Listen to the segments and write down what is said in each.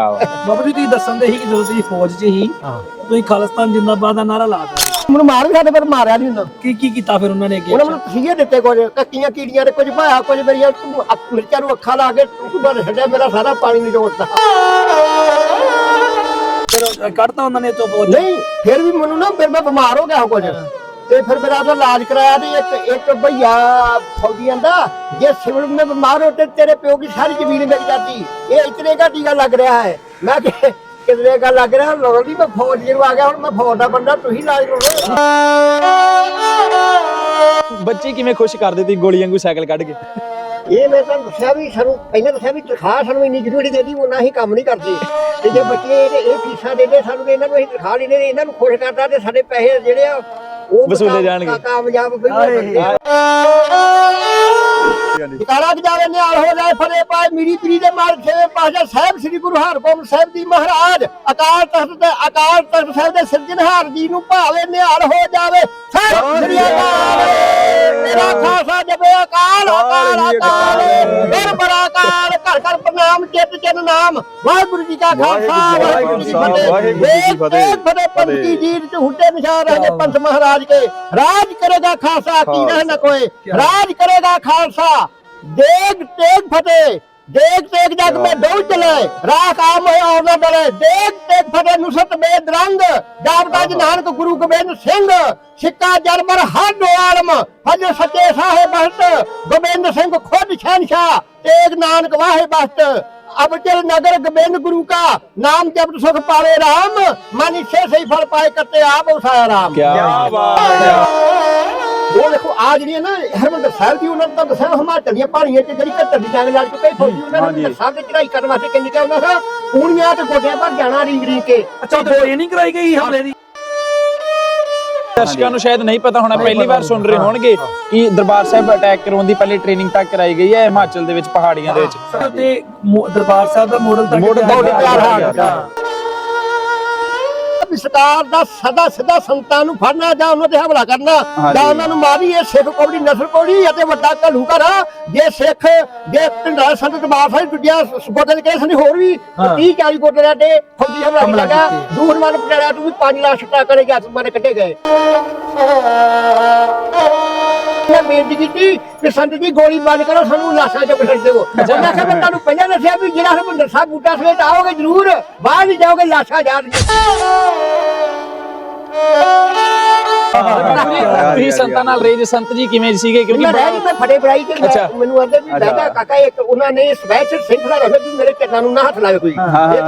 ਬਾਬਾ ਜੀ ਤੁਸੀਂ ਦੱਸਣ ਦੇ ਸੀ ਕਿ ਜਦੋਂ ਤੁਸੀਂ ਫੌਜ 'ਚ ਸੀ ਤੁਸੀਂ ਖਾਲਿਸਤਾਨ ਜਿੰਦਾਬਾਦ ਦਾ ਨਾਰਾ ਲਾਤਾ ਮੈਨੂੰ ਮਾਰ ਵੀ ਸਾਡੇ ਪਰ ਮਾਰਿਆ ਨਹੀਂ ਹੁੰਦਾ ਕੀ ਕੀ ਕੀਤਾ ਫਿਰ ਉਹਨਾਂ ਨੇ ਅੱਗੇ ਉਹਨਾਂ ਮੈਨੂੰ ਤਸੀਹੇ ਦਿੱਤੇ ਕੁਝ ਕੱਕੀਆਂ ਕੀੜੀਆਂ ਨੇ ਕੁਝ ਭਾਇਆ ਕੁਝ ਮੇਰੀਆਂ ਅੱਖ- ਮਿਰਚਾਂ ਨੂੰ ਅੱਖਾਂ ਲਾ ਕੇ ਬਾਹਰ ਛੱਡਿਆ ਮੇਰਾ ਸਾਰਾ ਪਾਣੀ ਨਿਚੋੜਤਾ ਫਿਰ ਕੱਢਤਾ ਉਹਨਾਂ ਨੇ ਤੋਂ ਫੌਜ ਨਹੀਂ ਫਿਰ ਵੀ ਮੈਨੂੰ ਨਾ ਫਿਰ ਮੈਂ ਬਿਮਾਰ ਹੋ ਗਿਆ ਕੁਝ। ਤੇ ਫਿਰ ਮੇਰਾ ਉਹਦਾ ਇਲਾਜ ਕਰਾਇਆ ਤੇ ਇੱਕ ਇੱਕ ਭਈਆ ਫੌਜੀਆਂ ਦਾ ਜੇ ਸਿਵਲ में बीमार होते तेरे प्यो की सारी जमीन बिक जाती ये इतने का टीका लग रहा है मैं कि- कितने का लग रहा है लोग मैं फौज ਨੂੰ ਆ ਗਿਆ ਹੁਣ ਮੈਂ ਫੌਜ ਦਾ ਬੰਦਾ ਤੁਸੀਂ ਇਲਾਜ ਕਰੋ ਬੱਚੇ ਕਿਵੇਂ ਖੁਸ਼ ਕਰਦੇ ਤੀ ਗੋਲੀ ਵਾਂਗੂ ਸਾਈਕਲ ਕੱਢ ਕੇ ਇਹ ਮੈਂ ਤੁਹਾਨੂੰ ਦੱਸਿਆ ਵੀ ਸਾਨੂੰ ਪਹਿਲਾਂ ਦੱਸਿਆ ਵੀ ਤਨਖਾਹ ਸਾਨੂੰ ਇੰਨੀ ਜ਼ਰੂਰੀ ਦੇਦੀ ਉਹਨਾਂ ਹੀ ਕੰਮ ਨਹੀਂ ਕਰਦੇ ਤੇ ਜੇ ਬੱਚੇ ਇਹਦੇ- ਇਹ ਫੀਸਾਂ ਦੇਦੇ ਸਾਨੂੰ ਤੇ ਇਹਨਾਂ ਨੂੰ ਅਸੀਂ ਤਨਖਾਹ ਨਹੀਂ ਦੇ ਇਹਨਾਂ ਨੂੰ ਖੁਸ਼ ਕਰਦਾ ਤੇ ਸਾਡੇ ਪੈਸੇ ਜਿਹੜੇ ਆ ਉਹ ਵਸੂਲੇ ਜਾਣਗੇ। ਕਾਮਯਾਬ ਜਾਵੇ ਨਿਹਾਲ ਹੋ ਜਾਏ ਫਰੇ ਪਾਏ ਮੀਰੀ ਪੀਰੀ ਦੇ ਮਾਰ ਛੇਵੇਂ ਪਾਸ਼ਾ ਸਾਹਿਬ ਸ੍ਰੀ ਗੁਰੂ ਹਰਗੋਬਿੰਦ ਸਾਹਿਬ ਜੀ ਮਹਾਰਾਜ। ਅਕਾਲ ਤਖਤ ਤੇ ਅਕਾਲ ਤਖਤ ਸਾਹਿਬ ਦੇ ਸਿਰਜਣਹਾਰ ਜੀ ਨੂੰ ਭਾਵੇ ਨਿਹਾਲ ਹੋ ਜਾਵੇ ਸਤਿ ਸ੍ਰੀ ਅਕਾਲ। ਤੇਰਾ ਖਾਸਾ ਜਪੇ ਅਕਾਲ ਅਕਾਲ ਅਕਾਲ। ਫਿਰ ਬੜਾ ਅਕਾਲ। ਘਰ ਘਰ ਪ੍ਰਣਾਮ ਚਿੱਤ ਚਿੰਨ ਨਾਮ। ਵਾਹਿਗੁਰੂ ਜੀ ਕਾ ਖਾਲਸਾ ਵਾਹਿਗੁਰੂ ਜੀ ਕੀ ਫਤਿਹ। ਵਾਹਿਗੁਰੂ ਜੀ ਕੀ ਫਤਿਹ। ਫਤਿਹ ਪੰਥ ਕੀ ਜੀਤ ਚ ਹੁੰਦੇ ਨਿਸ਼ਾਨ ਰਹੇ ਪੰਥ ਮਹਾਰਾਜ ਕੇ ਰਾਜ ਕਰੇਗਾ ਖਾਲਸਾ ਕੀ ਰਹਿ ਨਾ ਕੋਏ। ਰਾਜ ਕਰੇਗਾ ਖਾਲਸਾ। ਦੇਗ ਤੇਗ ਫਤਿਹ ਦੇਗ ਤੇਗ ਜਗ ਮੇ ਦੌੜ ਚਲੇ। ਰਾਖ ਆਮ ਹੋਇਆ ਔਰ ਨਾ ਡਰੇ ਦੇਗ ਤੇਗ ਫਤਿਹ ਨੁਸਤ ਬੇਦ ਰੰਗ। ਜਾਬਤਾਜ ਨਾਨਕ ਗੁਰੂ ਗੋਬਿੰਦ ਸਿੰਘ। ਸਿੱਕਾ ਜਰਮਰ ਹਰ ਆਲਮ। ਹਜ ਸੱਚੇ ਸਾਹਿਬ ਬਖਤ ਗੋਬਿੰਦ ਸਿੰਘ ਖੁਦ ਸ਼ਹਿਨशाह ਤੇਗ ਨਾਨਕ ਵਾਹੇ ਬਖਤ अब चल नगर गोबिंद गुरु का नाम जब सुख पावे राम मन इच्छे से ही फल पाए करते आप उसाया राम ਕੀ ਬਾਤ ਹੈ ਉਹ ਦੇਖੋ ਆ ਜਿਹੜੀਆਂ ਨਾ ਹਰਮੰਦਰ ਸਾਹਿਬ ਦੀ ਉਹਨਾਂ ਨੇ ਤਾਂ ਦੱਸਿਆ ਹਿਮਾਚਲ ਦੀਆਂ ਪਹਾੜੀਆਂ 'ਚ ਜਿਹੜੀ ਘੱਟਰ ਦੀ ਜੰਗ ਲੜ ਚੁੱਕੇ ਫੌਜੀ ਉਹਨਾਂ ਨੇ ਹਰਿਮੰਦਰ ਸਾਹਿਬ ਤੇ ਚੜਾਈ ਕਰਨ ਵਾਸਤੇ ਕਿੰਨੀ ਕਿਹਾ ਉਹਨਾਂ ਦਾ ਪੂਣੀਆਂ ਤੇ ਗੋਡਿਆਂ ਪਰ ਜਾਣਾ ਰਿੰਗ ਰਿੰਗ ਕੇ ਅੱਛਾ ਉਦੋਂ ਇਹ ਨਹੀਂ ਕਰਾਈ ਗਈ ਹਮਲੇ ਦੀ ਦਰਸ਼ਕਾਂ ਨੂੰ ਸ਼ਾਇਦ ਨਹੀਂ ਪਤਾ ਹੋਣਾ ਪਹਿਲੀ ਵਾਰ ਸੁਣ ਰਹੇ ਹੋਣਗੇ ਕਿ ਦਰਬਾਰ ਸਾਹਿਬ ਅਟੈਕ ਕਰਾਉਣ ਦੀ ਪਹਿਲੀ ਟ੍ਰੇਨਿੰਗ ਤੱਕ ਕਰਾਈ ਗਈ ਹੈ ਹਿਮਾਚਲ ਦੇ ਵਿੱਚ ਪਹਾੜੀਆਂ ਦੇ ਵਿੱਚ। ਤੇ ਮੋ- ਦਰਬਾਰ ਸਾਹਿਬ ਦਾ ਮਾਡਲ ਤੱਕ ਮਾਡਲ ਤਿਆਰ ਤੱਕ ਕਰ ਵਿਸਤਾਰ ਦਾ ਸਦਾ ਸਿੱਧਾ ਸੰਤਾਂ ਨੂੰ ਫੜਨਾ ਜਾਂ ਉਹਨਾਂ ਤੇ ਹਮਲਾ ਕਰਨਾ। ਜਾਂ ਉਹਨਾਂ ਨੂੰ ਮਾਰੀ ਇਹ ਸਿੱਖ ਕੌੜੀ ਨਸਲ ਕੌੜੀ ਅਤੇ ਵੱਡਾ ਘਲੂ ਘਰ ਜੇ ਸਿੱਖ ਜੇ ਪਿੰਡਾਂ ਸੰਤ ਦਰਬਾਰ ਸਾਹਿਬ ਦੂਜਿਆਂ ਗੋਡੇ ਦੇ ਕੇਸ ਨਹੀਂ ਹੋਰ ਵੀ ਹਾਂ। 30 40 ਗੋਡੇ ਦੇ ਫੌਜੀ ਹਮਲਾ ਕੀਤਾ। ਦੂਰ ਮਨ ਪਟਿਆਲਾ ਤੋਂ ਵੀ 5 ਲੱਖ ਟਾਕਾ ਦੇ ਹੱਥ ਮਾਰੇ ਕੱਢੇ ਗਏ ਮੈਂ ਬੇਨਤੀ ਕੀਤੀ ਕਿ ਸੰਤ ਜੀ ਗੋਲੀ ਬੰਦ ਕਰੋ ਸਾਨੂੰ ਲਾਸ਼ਾਂ ਚੋਂ ਕੱਢ ਦਿਓ ਉਹਨਾਂ ਕਿਹਾ ਮੈਂ ਤੁਹਾਨੂੰ ਪਹਿਲਾਂ ਦੱਸਿਆ ਵੀ ਜਿਹੜਾ ਹਰਮੰਦਰ ਸਾਹਿਬ ਬੂਟਾ ਸਮੇਤ ਆਓਗੇ ਜ਼ਰੂਰ ਬਾਹਰ ਨਹੀਂ ਜਾਓਗੇ ਲਾਸ਼ਾਂ ਜਾਣਗੀਆਂ ਤੁਸੀਂ ਸੰਤਾਂ ਨਾਲ ਰਹੇ ਜੇ ਸੰਤ ਜੀ ਕਿਵੇਂ ਸੀਗੇ? ਕਿਉਂਕਿ ਮੈਂ ਰਹਿ ਨਹੀਂ ਮੈਂ ਫੜੇ ਬੜਾਈ ਤੇ। ਮੈਨੂੰ ਆਂਦੇ ਵੀ ਦਾਦਾ ਕਾਕਾ ਇੱਕ ਉਹਨਾਂ ਨੇ ਸਪੈਸ਼ਲ ਸਿੰਖਲਾ ਰੱਖਿਆ ਵੀ ਮੇਰੇ ਚੰਨਾਂ ਨੂੰ ਨਾ ਹੱਥ ਲਾਵੇ ਕੋਈ ਇੱਕ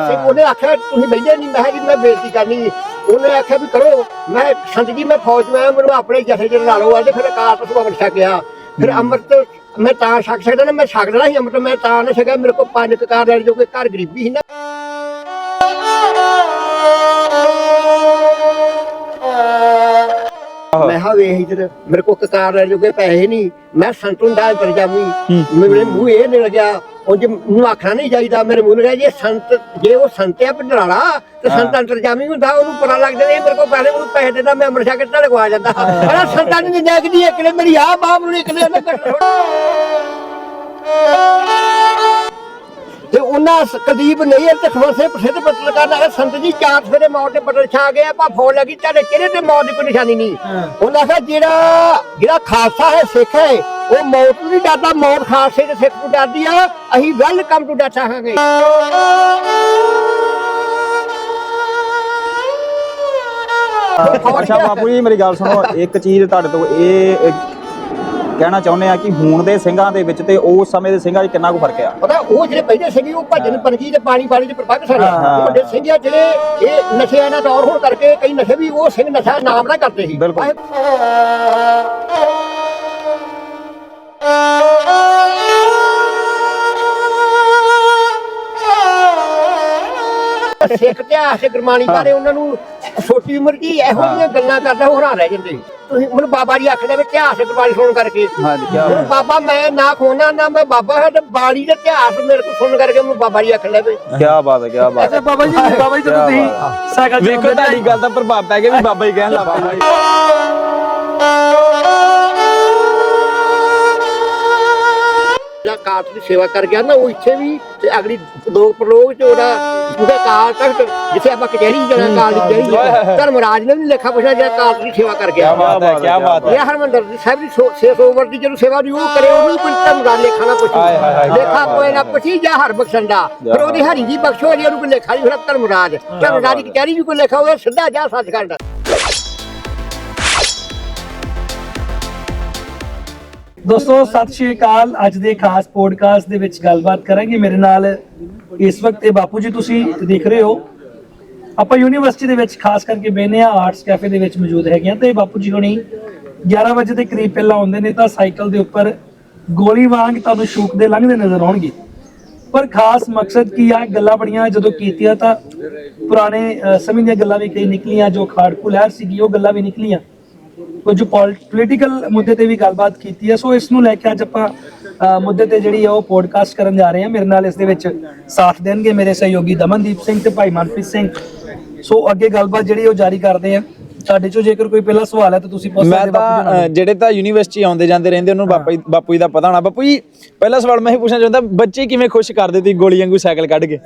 ਸਿੰਘ ਉਹਨੇ ਆਖਿਆ ਤੁਸੀਂ ਬੈਠੇ ਨਹੀਂ। ਮੈਂ ਕਿਹਾ ਜੀ ਮੈਂ ਬੇਇੱਜ਼ਤੀ ਕਰਨੀ ਉਹਨੇ ਆਖਿਆ ਵੀ ਕਰੋ ਮੈਂ ਸੰਤ ਜੀ ਮੈਂ ਫੌਜ ਮੈਂ ਮੈਨੂੰ ਆਪਣੇ ਜਥੇ ਚ ਲਾ ਲਓ ਆਂਦੇ ਫਿਰ ਅਕਾਲ ਤੋਂ ਸੁਭਾਵ ਛਕਿਆ ਫਿਰ ਅੰਮ੍ਰਿਤ ਮੈਂ ਤਾਂ ਛਕ ਸਕਦਾ ਨਾ ਮੈਂ ਛਕਦਾ ਸੀ ਅੰਮ੍ਰਿਤ ਮੈਂ ਤਾਂ ਨਾ ਛਕਿਆ ਮੇਰੇ ਕੋਲ ਪੰਜ ਕਕਾਰ ਲੈ ਜੋ ਕਿ ਘਰ ਗਰੀਬੀ ਸੀ ਨਾ। ਮੈਂ ਹਾਂ ਵੇਖ ਇਧਰ ਮੇਰੇ ਕੋਲ ਕਕਾਰ ਲੈ ਜੋਗੇ ਪੈਸੇ ਨਹੀਂ ਮੈਂ ਸੰਤੁਨ ਦਾ ਤਰਜਾਮੀ ਮੇਰੇ ਮੂੰਹ ਇਹ ਨਹੀਂ ਲੱਗਿਆ ਉਂਝ ਨੂੰ ਆਖਣਾ ਨਹੀਂ ਚਾਹੀਦਾ ਮੇਰੇ ਮੂੰਹ ਲੱਗਿਆ ਜੇ ਸੰਤ ਜੇ ਉਹ ਸੰਤ ਆ ਭੰਡਰਾਲਾ ਤੇ ਸੰਤ ਅੰਤਰਜਾਮੀ ਹੁੰਦਾ ਉਹਨੂੰ ਪਤਾ ਲੱਗ ਜਾਂਦਾ ਇਹ ਮੇਰੇ ਕੋਲ ਪਹਿਲੇ ਮੈਨੂੰ ਪੈਸੇ ਦਿੰਦਾ ਮੈਂ ਅਮਰ ਸ਼ਾਕਰ ਨਾਲ ਲਗਵਾ ਜਾਂਦਾ। ਅਰੇ ਸੰਤਾਂ ਨੇ ਜਾਗਦੀ ਇਕਲੇ ਮੇਰੀ ਆ ਬਾਪ ਨੂੰ ਇਕਲੇ ਨਾ ਕਰ ਤੇ ਉਹਨਾਂ ਕੁਲਦੀਪ ਨਹੀਂ ਤੇ ਖਵਸੇ ਪ੍ਰਸਿੱਧ ਪੱਤਰਕਾਰ ਦਾ ਸੰਤ ਜੀ ਚਾਰ ਸਵੇਰੇ ਮੌਤ ਦੇ ਬਟਨ ਛਾ ਗਏ ਆਪਾਂ ਫੋਨ ਲੱਗੀ ਤੁਹਾਡੇ ਕਿਹੜੇ ਤੇ ਮੌਤ ਦੀ ਕੋਈ ਨਿਸ਼ਾਨੀ ਨਹੀਂ। ਉਹਨਾਂ ਆਖਿਆ ਜਿਹੜਾ ਜਿਹੜਾ ਖਾਲਸਾ ਹੈ ਸਿੱਖ ਹੈ ਉਹ ਮੌਤ ਨੂੰ ਨਹੀਂ ਡਰਦਾ ਮੌਤ ਖਾਲਸੇ ਤੇ ਸਿੱਖ ਨੂੰ ਡਰਦੀ ਆ ਅਸੀਂ ਵੈਲਕਮ ਟੂ ਡੈਥ ਆਖਾਂਗੇ। ਅੱਛਾ ਬਾਪੂ ਜੀ ਮੇਰੀ ਗੱਲ ਸੁਣੋ ਇੱਕ ਚੀਜ਼ ਤੁਹਾਡੇ ਤੋਂ ਇਹ ਕਹਿਣਾ ਚਾਹੁੰਦੇ ਆ ਕਿ ਹੁਣ ਦੇ ਸਿੰਘਾਂ ਦੇ ਵਿੱਚ ਤੇ ਉਸ ਸਮੇਂ ਦੇ ਸਿੰਘਾਂ 'ਚ ਕਿੰਨਾ ਕੁ ਫ਼ਰਕ ਆ ਪਤਾ ਉਹ ਜਿਹੜੇ ਪਹਿਲੇ ਸੀਗੇ ਉਹ ਭਜਨ ਪਰਗੀ ਤੇ ਪਾਣੀ ਪਾਣੀ ਸਨ ਹਾਂ। ਉਹ ਵੱਡੇ ਸਿੰਘ ਆ ਜਿਹੜੇ ਇਹ ਨਸ਼ਿਆਂ ਨਾਲ ਦੌਰ ਹੋਣ ਕਰਕੇ ਕਈ ਨਸ਼ੇ ਵੀ ਉਹ ਸਿੰਘ ਨਸ਼ਾ ਨਾਮ ਨਾਲ ਕਰਦੇ ਸੀ ਬਿਲਕੁਲ। ਸਿੱਖ ਇਤਿਹਾਸ ਗੁਰਬਾਣੀ ਬਾਰੇ ਉਹਨਾਂ ਨੂੰ ਛੋਟੀ ਉਮਰ 'ਚ ਹੀ? ਇਹੋ ਜਿਹੀਆਂ ਗੱਲਾਂ ਕਰਦਾ ਉਹ ਹੈਰਾਨ ਰਹਿ ਜਾਂਦੇ। ਤੁਸੀਂ ਮੈਨੂੰ ਬਾਬਾ ਜੀ ਆਖਦੇ ਵੀ ਇਤਿਹਾਸ ਤੇ ਗੁਰਬਾਣੀ ਸੁਣਨ ਕਰਕੇ। ਹਾਂਜੀ ਕੀ ਹੁਣ ਬਾਬਾ ਮੈਂ ਨਾ ਖੋਣਾ ਨਾ ਮੈਂ ਬਾਬਾ ਹੈ ਤੇ ਬਾਣੀ ਦੇ ਇਤਿਹਾਸ ਮੇਰੇ ਕੋਲ ਸੁਣਨ ਕਰਕੇ ਮੈਨੂੰ ਬਾਬਾ ਜੀ ਆਖਣ ਲੱਗੇ ਕੀ ਬਾਤ ਹੈ ਕੀ ਬਾਤ ਅੱਛਾ ਹੈ ਬਾਬਾ ਜੀ ਬਾਬਾ ਜੀ ਜਦੋਂ ਤੁਸੀਂ ਸਾਈਕਲ ਵੇਖੋ ਚਲਾਉਂਦੇ ਤੁਹਾਡੀ ਗੱਲ ਦਾ ਪ੍ਰਭਾਵ ਪੈ ਗਿਆ ਵੀ ਬਾਬਾ ਜੀ ਕਹਿਣ ਲੱਗ ਪਏ। ਕਾਟ ਦੀ ਸੇਵਾ ਕਰ ਗਿਆ ਨਾ ਉਹ ਇੱਥੇ ਵੀ ਤੇ ਅਗਲੀ ਦੋ ਪ੍ਰਲੋਕ ਚ ਉਹਦਾ ਉਹਦਾ ਕਾਲ ਜਿੱਥੇ ਆਪਾਂ ਕਚਹਿਰੀ ਜਾਣਾ ਕਾਲ ਦੀ ਕਚਹਿਰੀ ਧਰਮਰਾਜ ਨੇ ਵੀ ਲੇਖਾ ਪੁੱਛਿਆ ਜਿਹੜਾ ਕਾਟ ਦੀ ਸੇਵਾ ਕਰ ਗਿਆ। ਕੀ ਬਾਤ ਹੈ ਕੀ ਬਾਤ ਹੈ। ਇਹ ਹਰਮੰਦਰ ਸਾਹਿਬ ਦੀ 600 ਉਮਰ ਦੀ ਜਦੋਂ ਸੇਵਾ ਦੀ ਉਹ ਕਰੇ ਉਹਨੂੰ ਕੋਈ ਧਰਮਰਾਜ ਲੇਖਾ ਨਾ ਪੁੱਛੀ। ਲੇਖਾ ਕੋਈ ਨਾ ਪੁੱਛੀ ਜਾਂ ਹਰ ਬਖਸ਼ੰਦਾ ਫਿਰ ਉਹਦੀ ਹਰੀ ਜੀ ਬਖਸ਼ੋ ਜੀ ਉਹਨੂੰ ਕੋਈ ਲੇਖਾ ਨਹੀਂ ਫਿਰ ਧਰਮਰਾਜ ਧਰਮਰਾਜ ਦੀ ਕਚਹਿਰੀ ਵੀ ਕੋਈ ਲੇਖਾ ਹੋਵੇ ਸਿੱਧਾ ਜਾ ਸੱਚਖੰਡ। ਦੋਸਤੋ, ਸਤਿ ਸ਼੍ਰੀ ਅਕਾਲ। ਅੱਜ ਦੇ ਖਾਸ ਪੋਡਕਾਸਟ ਦੇ ਵਿੱਚ ਗੱਲਬਾਤ ਕਰਾਂਗੇ। ਮੇਰੇ ਨਾਲ ਇਸ ਵਕਤ ਇਹ ਬਾਪੂ ਜੀ ਤੁਸੀਂ ਦੇਖ ਰਹੇ ਹੋ। ਆਪਾਂ ਯੂਨੀਵਰਸਿਟੀ ਦੇ ਵਿੱਚ ਖਾਸ ਕਰਕੇ ਬੈਨੇ ਆ ਆਰਟਸ ਕੈਫੇ ਦੇ ਵਿੱਚ ਮੌਜੂਦ ਹੈਗੇ ਆ ਤੇ ਬਾਪੂ ਜੀ ਹੁਣੀ 11 ਵਜੇ ਦੇ ਕਰੀਬ ਪਹਿਲਾਂ ਆਉਂਦੇ ਨੇ ਤਾਂ ਸਾਈਕਲ ਦੇ ਉੱਪਰ ਗੋਲੀ ਵਾਂਗ ਤੁਹਾਨੂੰ ਸ਼ੂਕ ਦੇ ਲੰਘਦੇ ਨਜ਼ਰ ਆਉਣਗੇ। ਪਰ ਖਾਸ ਮਕਸਦ ਕੀ ਆ? ਗੱਲਾਂ ਬੜੀਆਂ ਜਦੋਂ ਕੀਤੀਆਂ ਤਾਂ ਪੁਰਾਣੇ ਸਮੇਂ ਦੀਆਂ ਗੱਲਾਂ ਵੀ ਕਈ ਨਿਕਲੀਆਂ, ਜੋ ਖਾੜਕੂ ਲਹਿਰ ਸੀਗੀ, ਉਹ ਗੱਲਾਂ ਵੀ ਨਿਕਲੀਆਂ। ਕੁਝ ਪੋਲੀਟੀਕਲ ਮੁੱਦੇ ਤੇ ਵੀ ਗੱਲਬਾਤ ਕੀਤੀ ਹੈ। ਸੋ ਇਸ ਨੂੰ ਲੈ ਕੇ ਅੱਜ ਆਪਾਂ ਮੁੱਦੇ ਤੇ ਜਿਹੜੀ ਉਹ ਪੋਡਕਾਸਟ ਕਰਨ ਜਾ ਰਹੇ ਹਾਂ। ਮੇਰੇ ਨਾਲ ਇਸ ਦੇ ਵਿੱਚ ਸਾਥ ਦੇਣਗੇ ਮੇਰੇ ਸਹਿਯੋਗੀ ਦਮਨਦੀਪ ਸਿੰਘ ਤੇ ਭਾਈ ਮਨਪ੍ਰੀਤ ਸਿੰਘ। ਸੋ ਅੱਗੇ ਗੱਲਬਾਤ ਜਿਹੜੀ ਉਹ ਜਾਰੀ ਕਰਦੇ ਆ ਸਾਡੇ ਚੋਂ ਜੇਕਰ ਕੋਈ ਪਹਿਲਾ ਸਵਾਲ ਹੈ ਤਾਂ ਤੁਸੀਂ ਪੁੱਛ ਮੈਂ ਸਕਦੇ ਬਾਪੂ ਜੀ ਅ, ਜਿਹੜੇ ਤਾਂ ਯੂਨੀਵਰਸਿਟੀ ਆਉਂਦੇ ਜਾਂਦੇ ਰਹਿੰਦੇ ਉਹਨੂੰ ਬਾਪੂ ਜੀ- ਬਾਪੂ ਜੀ ਦਾ ਪਤਾ ਹੋਣਾ। ਬਾਪੂ ਜੀ ਪਹਿਲਾ ਸਵਾਲ ਮੈਂ ਇਹ ਪੁੱਛਣਾ ਚਾਹੁੰਦਾ ਬੱਚੇ ਕਿਵੇਂ ਖੁਸ਼ ਕਰਦੇ ਤੁਸੀਂ ਗੋਲੀ ਵਾਂਗੂ ਸਾਈਕਲ ਕੱਢ ਕੇ?